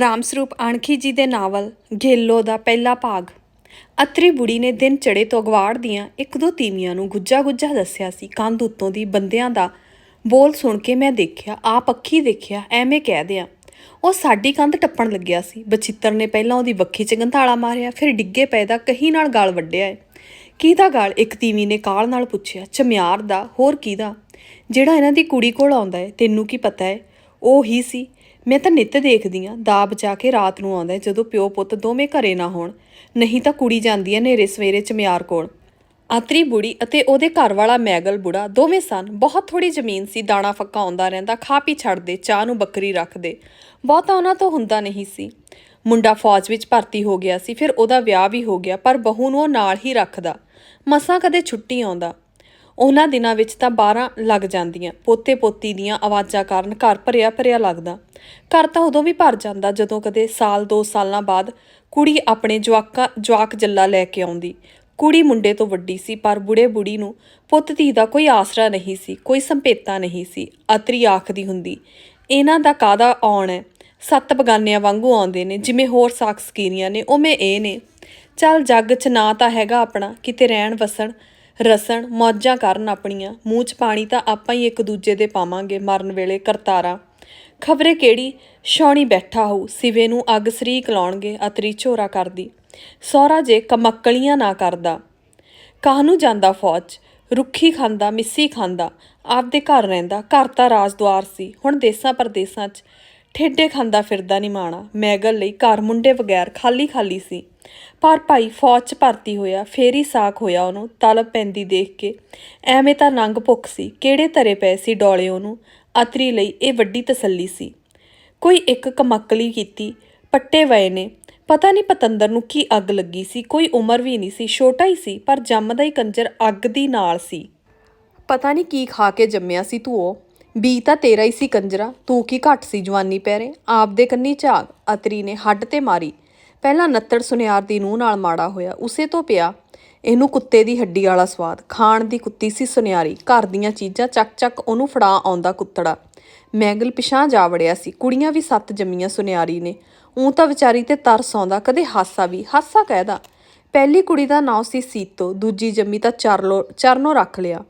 ਰਾਮ ਸਰੂਪ ਅਣਖੀ ਜੀ ਦੇ ਨਾਵਲ, ਗੇਲੋ ਦਾ ਪਹਿਲਾ ਭਾਗ। ਅਤਰੀ ਬੁੜੀ ਨੇ ਦਿਨ ਚੜੇ ਤੋਂ ਅਗਵਾੜ ਦੀਆਂ ਇੱਕ ਦੋ ਤੀਵੀਆਂ ਨੂੰ ਗੁੱਜਾ ਗੁੱਜਾ ਦੱਸਿਆ ਸੀ। ਕੰਧ ਉੱਤੋਂ ਦੀ ਬੰਦਿਆਂ ਦਾ ਬੋਲ ਸੁਣ ਕੇ ਮੈਂ ਦੇਖਿਆ, ਆਪ ਅੱਖੀ ਦੇਖਿਆ, ਐਵੇਂ ਕਹਿ ਦਿਆਂ, ਉਹ ਸਾਡੀ ਕੰਧ ਟੱਪਣ ਲੱਗਿਆ ਸੀ। ਬਚਿੱਤਰ ਨੇ ਪਹਿਲਾਂ ਉਹਦੀ ਵੱਖੀ 'ਚ ਗੰਧਾਲਾ ਮਾਰਿਆ, ਫਿਰ ਡਿੱਗੇ ਪਏ ਦਾ ਕਹੀ ਨਾਲ ਗਾਲ ਵੱਢਿਆ ਏ। ਕਿਹਦਾ ਗਾਲ? ਇੱਕ ਤੀਵੀ ਨੇ ਕਾਲ ਨਾਲ ਪੁੱਛਿਆ, ਚਮਿਆਰ ਦਾ? ਹੋਰ ਕਿਹਦਾ? ਜਿਹੜਾ ਇਹਨਾਂ ਦੀ ਕੁੜੀ ਕੋਲ ਆਉਂਦਾ ਏ, ਤੈਨੂੰ ਕੀ ਪਤਾ ਏ? ਉਹ ਹੀ ਸੀ। ਮੈਂ ਤਾਂ ਨਿੱਤ ਦੇਖਦੀ ਆ ਦਾ ਬਚਾ ਕੇ ਰਾਤ ਨੂੰ ਆਉਂਦਾ ਜਦੋਂ ਪਿਓ ਪੁੱਤ ਦੋਵੇਂ ਘਰੇ ਨਾ ਹੋਣ। ਨਹੀਂ ਤਾਂ ਕੁੜੀ ਜਾਂਦੀ ਹੈ ਨੇਰੇ ਸਵੇਰੇ ਚਮਿਆਰ ਕੋਲ। ਆਤਰੀ ਬੁੜੀ ਅਤੇ ਉਹਦੇ ਘਰ ਵਾਲਾ ਮੈਗਲ ਬੁੜਾ ਦੋਵੇਂ ਸਨ। ਬਹੁਤ ਥੋੜੀ ਜ਼ਮੀਨ ਸੀ, ਦਾਣਾ ਫੱਕਾ ਆਉਂਦਾ ਰਹਿੰਦਾ, ਖਾ ਪੀ ਛੱਡਦੇ, ਚਾਹ ਨੂੰ ਬੱਕਰੀ ਰੱਖਦੇ। ਬਹੁਤਾ ਉਹਨਾਂ ਤੋਂ ਹੁੰਦਾ ਨਹੀਂ ਸੀ। ਮੁੰਡਾ ਫੌਜ ਵਿੱਚ ਭਰਤੀ ਹੋ ਗਿਆ ਸੀ, ਫਿਰ ਉਹਦਾ ਵਿਆਹ ਵੀ ਹੋ ਗਿਆ, ਪਰ ਬਹੂ ਨੂੰ ਉਹ ਨਾਲ ਹੀ ਰੱਖਦਾ। ਮਸਾਂ ਕਦੇ ਛੁੱਟੀ ਆਉਂਦਾ। ਉਹਨਾਂ ਦਿਨਾਂ ਵਿੱਚ ਤਾਂ 12 ਲੱਗ ਜਾਂਦੀਆਂ। ਪੋਤੇ ਪੋਤੀ ਦੀਆਂ ਆਵਾਜ਼ਾਂ ਕਾਰਨ ਘਰ ਭਰਿਆ ਭਰਿਆ ਲੱਗਦਾ। ਘਰ ਤਾਂ ਉਦੋਂ ਵੀ ਭਰ ਜਾਂਦਾ ਜਦੋਂ ਕਦੇ ਸਾਲ 2 ਸਾਲਾਂ ਬਾਅਦ ਕੁੜੀ ਆਪਣੇ ਜਵਾਕਾ, ਜਵਾਕ ਜੱਲਾ ਲੈ ਕੇ ਆਉਂਦੀ। ਕੁੜੀ ਮੁੰਡੇ ਤੋਂ ਵੱਡੀ ਸੀ, ਪਰ ਬੁੜੇ ਬੁੜੀ ਨੂੰ ਪੁੱਤ ਧੀ ਦਾ ਕੋਈ ਆਸਰਾ ਨਹੀਂ ਸੀ, ਕੋਈ ਸੰਪੇਤਾ ਨਹੀਂ ਸੀ, ਅਤਰੀ ਆਖਦੀ ਹੁੰਦੀ, ਇਹਨਾਂ ਦਾ ਕਾਦਾ ਆਉਣ ਹੈ? ਸੱਤ ਬਗਾਨਿਆਂ ਵਾਂਗੂ ਆਉਂਦੇ ਨੇ, ਜਿਵੇਂ ਹੋਰ ਸਾਖ ਸਕੀਰੀਆਂ ਨੇ, ਉਵੇਂ ਇਹ ਨੇ। ਚੱਲ ਜੱਗ 'ਚ ਨਾ ਤਾਂ ਹੈਗਾ ਆਪਣਾ, ਕਿਤੇ ਰਹਿਣ ਵਸਣ ਰਸਣ ਮੌਜਾਂ ਕਰਨ ਆਪਣੀਆਂ, ਮੂੰਹ 'ਚ ਪਾਣੀ ਤਾਂ ਆਪਾਂ ਹੀ ਇੱਕ ਦੂਜੇ ਦੇ ਪਾਵਾਂਗੇ ਮਰਨ ਵੇਲੇ ਕਰਤਾਰਾ। ਖਬਰੇ ਕਿਹੜੀ? ਸ਼ੌਣੀ ਬੈਠਾ ਹੋ ਸਿਵੇ ਨੂੰ ਅੱਗ ਸਰੀਕ ਲਾਉਣਗੇ, ਅਤਰੀ ਝੋਰਾ ਕਰਦੀ। ਸਹੁਰਾ ਜੇ ਕਮੱਕਲੀਆਂ ਨਾ ਕਰਦਾ। ਕਾਹਨੂੰ ਜਾਂਦਾ ਫੌਜ? ਰੁੱਖੀ ਖਾਂਦਾ, ਮਿੱਸੀ ਖਾਂਦਾ, ਆਪਦੇ ਘਰ ਰਹਿੰਦਾ, ਘਰ ਤਾਂ ਰਾਜਦੁਆਰ ਸੀ, ਹੁਣ ਦੇਸਾਂ ਪਰਦੇਸਾਂ 'ਚ ਠੇਡੇ ਖਾਂਦਾ ਫਿਰਦਾ ਨਹੀਂ ਮਾਣਾ। ਮੈਗਲ ਲਈ ਘਰ ਮੁੰਡੇ ਬਗੈਰ ਖਾਲੀ ਖਾਲੀ ਸੀ। ਪਰ ਭਾਈ ਫੌਜ 'ਚ ਭਰਤੀ ਹੋਇਆ, ਫੇਰ ਹੀ ਸਾਖ ਹੋਇਆ ਉਹਨੂੰ ਤਲਬ ਪੈਂਦੀ ਦੇਖ ਕੇ। ਐਵੇਂ ਤਾਂ ਨੰਗ ਭੁੱਖ ਸੀ, ਕਿਹੜੇ ਧਰੇ ਪਏ ਸੀ ਡੋਲੇ ਉਹਨੂੰ। ਅਤਰੀ ਲਈ ਇਹ ਵੱਡੀ ਤਸੱਲੀ ਸੀ। ਕੋਈ ਇੱਕ ਕਮਕਲੀ ਕੀਤੀ, ਪੱਟੇ ਵਏ ਨੇ। ਪਤਾ ਨਹੀਂ ਪਤੰਦਰ ਨੂੰ ਕੀ ਅੱਗ ਲੱਗੀ ਸੀ, ਕੋਈ ਉਮਰ ਵੀ ਨਹੀਂ ਸੀ, ਛੋਟਾ ਹੀ ਸੀ, ਪਰ ਜੰਮਦਾ ਹੀ ਕੰਜਰ ਅੱਗ ਦੀ ਨਾਲ ਸੀ। ਪਤਾ ਨਹੀਂ ਕੀ ਖਾ ਕੇ ਜੰਮਿਆ ਸੀ ਤੂੰ ਉਹ। ਬੀ ਤਾਂ ਤੇਰਾ ਹੀ ਸੀ ਕੰਜਰਾ, ਤੂੰ ਕੀ ਘੱਟ ਸੀ ਜਵਾਨੀ ਪੈਰੇ? ਆਪਦੇ ਕੰਨੀ ਝਾਗ, ਅਤਰੀ ਨੇ ਹੱਡ ਤੇ ਮਾਰੀ। ਪਹਿਲਾਂ ਨੱਤੜ ਸੁਨਿਆਰ ਦੀ ਨੂੰਹ ਨਾਲ ਮਾੜਾ ਹੋਇਆ, ਉਸੇ ਤੋਂ ਪਿਆ। ਇਹਨੂੰ ਕੁੱਤੇ ਦੀ ਹੱਡੀ ਵਾਲਾ ਸਵਾਦ, ਖਾਣ ਦੀ ਕੁੱਤੀ ਸੀ ਸੁਨਿਆਰੀ। ਘਰ ਦੀਆਂ ਚੀਜ਼ਾਂ ਚੱਕ ਚੱਕ ਉਹਨੂੰ ਫੜਾ ਆਉਂਦਾ ਕੁੱਤੜਾ। ਮੈਗਲ ਪਿਛਾਂ ਜਾ ਵੜਿਆ ਸੀ, ਕੁੜੀਆਂ ਵੀ ਸੱਤ ਜੰਮੀਆਂ ਸੁਨਿਆਰੀ ਨੇ। ਉਂ ਤਾਂ ਵਿਚਾਰੀ ਤੇ ਤਰਸ ਆਉਂਦਾ, ਕਦੇ ਹਾਸਾ ਵੀ, ਹਾਸਾ ਕਹਿਦਾ। ਪਹਿਲੀ ਕੁੜੀ ਦਾ ਨਾਂ ਸੀ ਸੀਤੋ, ਦੂਜੀ ਜੰਮੀ ਤਾਂ ਚਰਲੋ ਚਰਨੋ ਰੱਖ ਲਿਆ।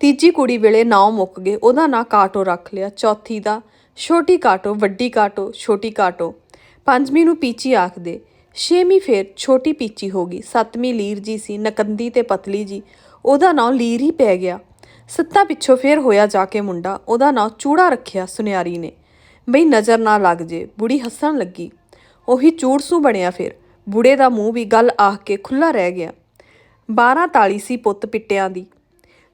ਤੀਜੀ ਕੁੜੀ ਵੇਲੇ ਨਾਂ ਮੁੱਕ ਗਏ। ਉਹਦਾ ਨਾਂ ਕਾਟੋ ਰੱਖ ਲਿਆ। ਚੌਥੀ ਦਾ, ਛੋਟੀ ਕਾਟੋ, ਵੱਡੀ ਕਾਟੋ, ਛੋਟੀ ਕਾਟੋ। ਪੰਜਵੀਂ ਨੂੰ ਪੀਚੀ ਆਖਦੇ। ਛੇਵੀਂ ਫੇਰ ਛੋਟੀ ਪੀਚੀ ਹੋ ਗਈ। ਸੱਤਵੀਂ ਲੀਰ ਜੀ ਸੀ, ਨਕੰਦੀ ਤੇ ਪਤਲੀ ਜੀ। ਉਹਦਾ ਨਾਂ ਲੀਰ ਹੀ ਪੈ ਗਿਆ। ਸੱਤਾ ਪਿੱਛੋਂ ਫੇਰ ਹੋਇਆ ਜਾ ਕੇ ਮੁੰਡਾ। ਉਹਦਾ ਨਾਂ ਚੂੜਾ ਰੱਖਿਆ ਸੁਨਿਆਰੀ ਨੇ। ਬਈ ਨਜ਼ਰ ਨਾ ਲੱਗ ਜੇ, ਬੁੜੀ ਹੱਸਣ ਲੱਗੀ। ਉਹੀ ਚੂੜਸੂ ਬਣਿਆ ਫਿਰ। ਬੁੜੇ ਦਾ ਮੂੰਹ ਵੀ ਗੱਲ ਆਖ ਕੇ ਖੁੱਲਾ ਰਹਿ ਗਿਆ। 12 ਤਾਲੀ ਸੀ ਪੁੱਤ ਪਿੱਟਿਆਂ ਦੀ।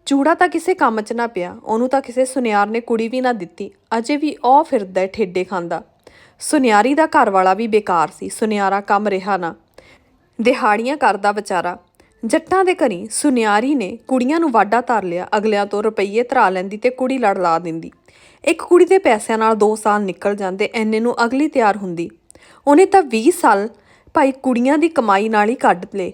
ਚੂੜਾ ਤਾਂ ਕਿਸੇ ਕੰਮ 'ਚ ਨਾ ਪਿਆ, ਉਹਨੂੰ ਤਾਂ ਕਿਸੇ ਸੁਨਿਆਰ ਨੇ ਕੁੜੀ ਵੀ ਨਾ ਦਿੱਤੀ, ਅਜੇ ਵੀ ਉਹ ਫਿਰਦਾ ਏ ਠੇਡੇ ਖਾਂਦਾ। ਸੁਨਿਆਰੀ ਦਾ ਘਰ ਵਾਲਾ ਵੀ ਬੇਕਾਰ ਸੀ, ਸੁਨਿਆਰਾ ਕੰਮ ਰਿਹਾ ਨਾ। ਦਿਹਾੜੀਆਂ ਕਰਦਾ ਵਿਚਾਰਾ। ਜੱਟਾਂ ਦੇ ਘਰੀ ਸੁਨਿਆਰੀ ਨੇ ਕੁੜੀਆਂ ਨੂੰ ਵਾਢਾ ਧਰ ਲਿਆ, ਅਗਲਿਆਂ ਤੋਂ ਰੁਪਈਏ ਧਰਾ ਲੈਂਦੀ ਤੇ ਕੁੜੀ ਲੜ ਲਾ ਦਿੰਦੀ। ਇੱਕ ਕੁੜੀ ਦੇ ਪੈਸਿਆਂ ਨਾਲ 2 ਸਾਲ ਨਿਕਲ ਜਾਂਦੇ, ਐਨੇ ਨੂੰ ਅਗਲੀ ਤਿਆਰ ਹੁੰਦੀ। ਉਹਨੇ ਤਾਂ 20 ਸਾਲ ਭਾਈ ਕੁੜੀਆਂ ਦੀ ਕਮਾਈ ਨਾਲ ਹੀ ਕੱਢ ਲਏ।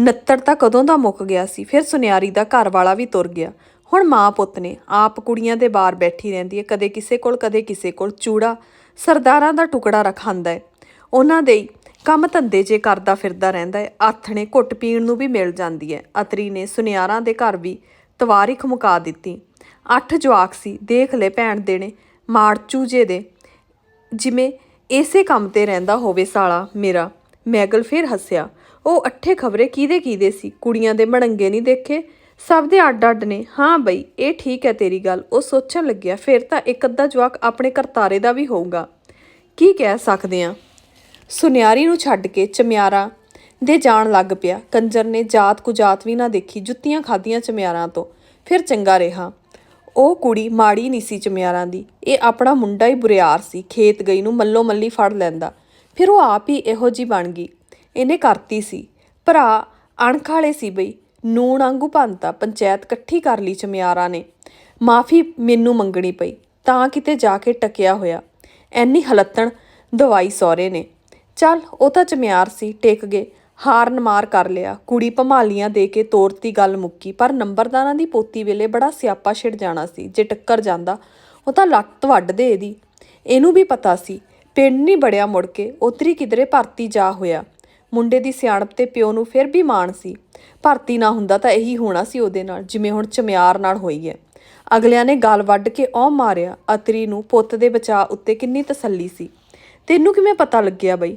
ਨੱਤੜ ਤਾਂ ਕਦੋਂ ਦਾ ਮੁੱਕ ਗਿਆ ਸੀ, ਫਿਰ ਸੁਨਿਆਰੀ ਦਾ ਘਰ ਵਾਲਾ ਵੀ ਤੁਰ ਗਿਆ। ਹੁਣ ਮਾਂ ਪੁੱਤ ਨੇ, ਆਪ ਕੁੜੀਆਂ ਦੇ ਬਾਹਰ ਬੈਠੀ ਰਹਿੰਦੀ ਹੈ, ਕਦੇ ਕਿਸੇ ਕੋਲ, ਕਦੇ ਕਿਸੇ ਕੋਲ ਚੂੜਾ, ਸਰਦਾਰਾਂ ਦਾ ਟੁਕੜਾ ਰਖਾਂਦਾ ਹੈ। ਉਹਨਾਂ ਦੇ ਕੰਮ ਧੰਦੇ ਜੇ ਕਰਦਾ ਫਿਰਦਾ ਰਹਿੰਦਾ ਹੈ, ਆਥਣੇ ਘੁੱਟ ਪੀਣ ਨੂੰ ਵੀ ਮਿਲ ਜਾਂਦੀ ਹੈ। ਅਤਰੀ ਨੇ ਸੁਨਿਆਰਾਂ ਦੇ ਘਰ ਵੀ ਤਵਾਰੀਖ ਮੁਕਾ ਦਿੱਤੀ। ਅੱਠ ਜਵਾਕ ਸੀ, ਦੇਖ ਲੈ ਭੈਣ ਦੇ ਨੇ, ਮਾੜ ਚੂਜੇ ਦੇ, ਜਿਵੇਂ ਇਸੇ ਕੰਮ ਤੇ ਰਹਿੰਦਾ ਹੋਵੇ ਸਾਲਾ ਮੇਰਾ, ਮੈਗਲ ਫੇਰ ਹੱਸਿਆ। ਉਹ ਅੱਠੇ ਖਬਰੇ ਕਿਹਦੇ ਕਿਹਦੇ ਸੀ? ਕੁੜੀਆਂ ਦੇ ਮੜੰਗੇ ਨਹੀਂ ਦੇਖੇ? ਸਭ ਦੇ ਅੱਡ ਅੱਡ ਨੇ। ਹਾਂ ਬਈ, ਇਹ ਠੀਕ ਹੈ ਤੇਰੀ ਗੱਲ। ਉਹ ਸੋਚਣ ਲੱਗਿਆ, ਫਿਰ ਤਾਂ ਇੱਕ ਅੱਧਾ ਜਵਾਕ ਆਪਣੇ ਕਰਤਾਰੇ ਦਾ ਵੀ ਹੋਊਗਾ। ਕੀ ਕਹਿ ਸਕਦੇ ਆ ਸੁਨਿਆਰੀ ਨੂੰ ਛੱਡ ਕੇ ਚਮਿਆਰਾ ਦੇ ਜਾਣ ਲੱਗ ਪਿਆ। ਕੰਜਰ ਨੇ ਜਾਤ ਕੁਜਾਤ ਵੀ ਨਾ ਦੇਖੀ, ਜੁੱਤੀਆਂ ਖਾਧੀਆਂ ਚਮਿਆਰਾਂ ਤੋਂ। ਫਿਰ ਚੰਗਾ ਰਿਹਾ। ਉਹ ਕੁੜੀ ਮਾੜੀ ਨਹੀਂ ਸੀ ਚਮਿਆਰਾਂ ਦੀ। ਇਹ ਆਪਣਾ ਮੁੰਡਾ ਹੀ ਬੁਰਿਆਰ ਸੀ। ਖੇਤ ਗਈ ਨੂੰ ਮੱਲੋ ਮੱਲੀ ਫੜ ਲੈਂਦਾ। ਫਿਰ ਉਹ ਆਪ ਹੀ ਇਹੋ ਜੀ ਬਣ ਗਈ। ਇਹਨੇ ਕਰਤੀ ਸੀ। ਭਰਾ ਅਣਖ ਵਾਲੇ ਸੀ ਬਈ। ਨੂਣ ਵਾਂਗੂ ਭੰਤਾ ਪੰਚਾਇਤ ਇਕੱਠੀ ਕਰ ਲਈ ਚਮਿਆਰਾਂ ਨੇ। ਮਾਫੀ ਮੈਨੂੰ ਮੰਗਣੀ ਪਈ, ਤਾਂ ਕਿਤੇ ਜਾ ਕੇ ਟਕਿਆ ਹੋਇਆ। ਐਨੀ ਹਲੱਤਣ ਦਵਾਈ ਸਹੁਰੇ ਨੇ। ਚੱਲ ਉਹ ਤਾਂ ਚਮਿਆਰ ਸੀ, ਟਿਕ ਗਏ। ਹਾਰਨ ਮਾਰ ਕਰ ਲਿਆ। ਕੁੜੀ ਭਮਾਲੀਆਂ ਦੇ ਕੇ ਤੋਰਤੀ ਗੱਲ ਮੁੱਕੀ, ਪਰ ਨੰਬਰਦਾਰਾਂ ਦੀ ਪੋਤੀ ਵੇਲੇ ਬੜਾ ਸਿਆਪਾ ਛਿੜ ਜਾਣਾ ਸੀ। ਜੇ ਟੱਕਰ ਜਾਂਦਾ, ਉਹ ਤਾਂ ਲੱਤ ਵੱਢ ਦੇ ਇਹਦੀ। ਇਹਨੂੰ ਵੀ ਪਤਾ ਸੀ। ਪਿੰਡ ਨਹੀਂ ਬੜਿਆ ਮੁੜ ਕੇ, ਉਤਰੀ ਕਿਧਰੇ ਭਰਤੀ ਜਾ ਹੋਇਆ। ਮੁੰਡੇ ਦੀ ਸਿਆਣਪ ਤੇ ਪਿਓ ਨੂੰ ਫਿਰ ਵੀ ਮਾਣ ਸੀ। ਭਰਤੀ ਨਾ ਹੁੰਦਾ ਤਾਂ ਇਹੀ ਹੋਣਾ ਸੀ ਉਹਦੇ ਨਾਲ, ਜਿਵੇਂ ਹੁਣ ਚਮਿਆਰ ਨਾਲ ਹੋਈ ਹੈ। ਅਗਲਿਆਂ ਨੇ ਗਾਲ ਵੱਢ ਕੇ ਔ ਮਾਰਿਆ, ਅਤਰੀ ਨੂੰ ਪੁੱਤ ਦੇ ਬਚਾਅ ਉੱਤੇ ਕਿੰਨੀ ਤਸੱਲੀ ਸੀ। ਤੈਨੂੰ ਕਿਵੇਂ ਪਤਾ ਲੱਗਿਆ ਬਈ?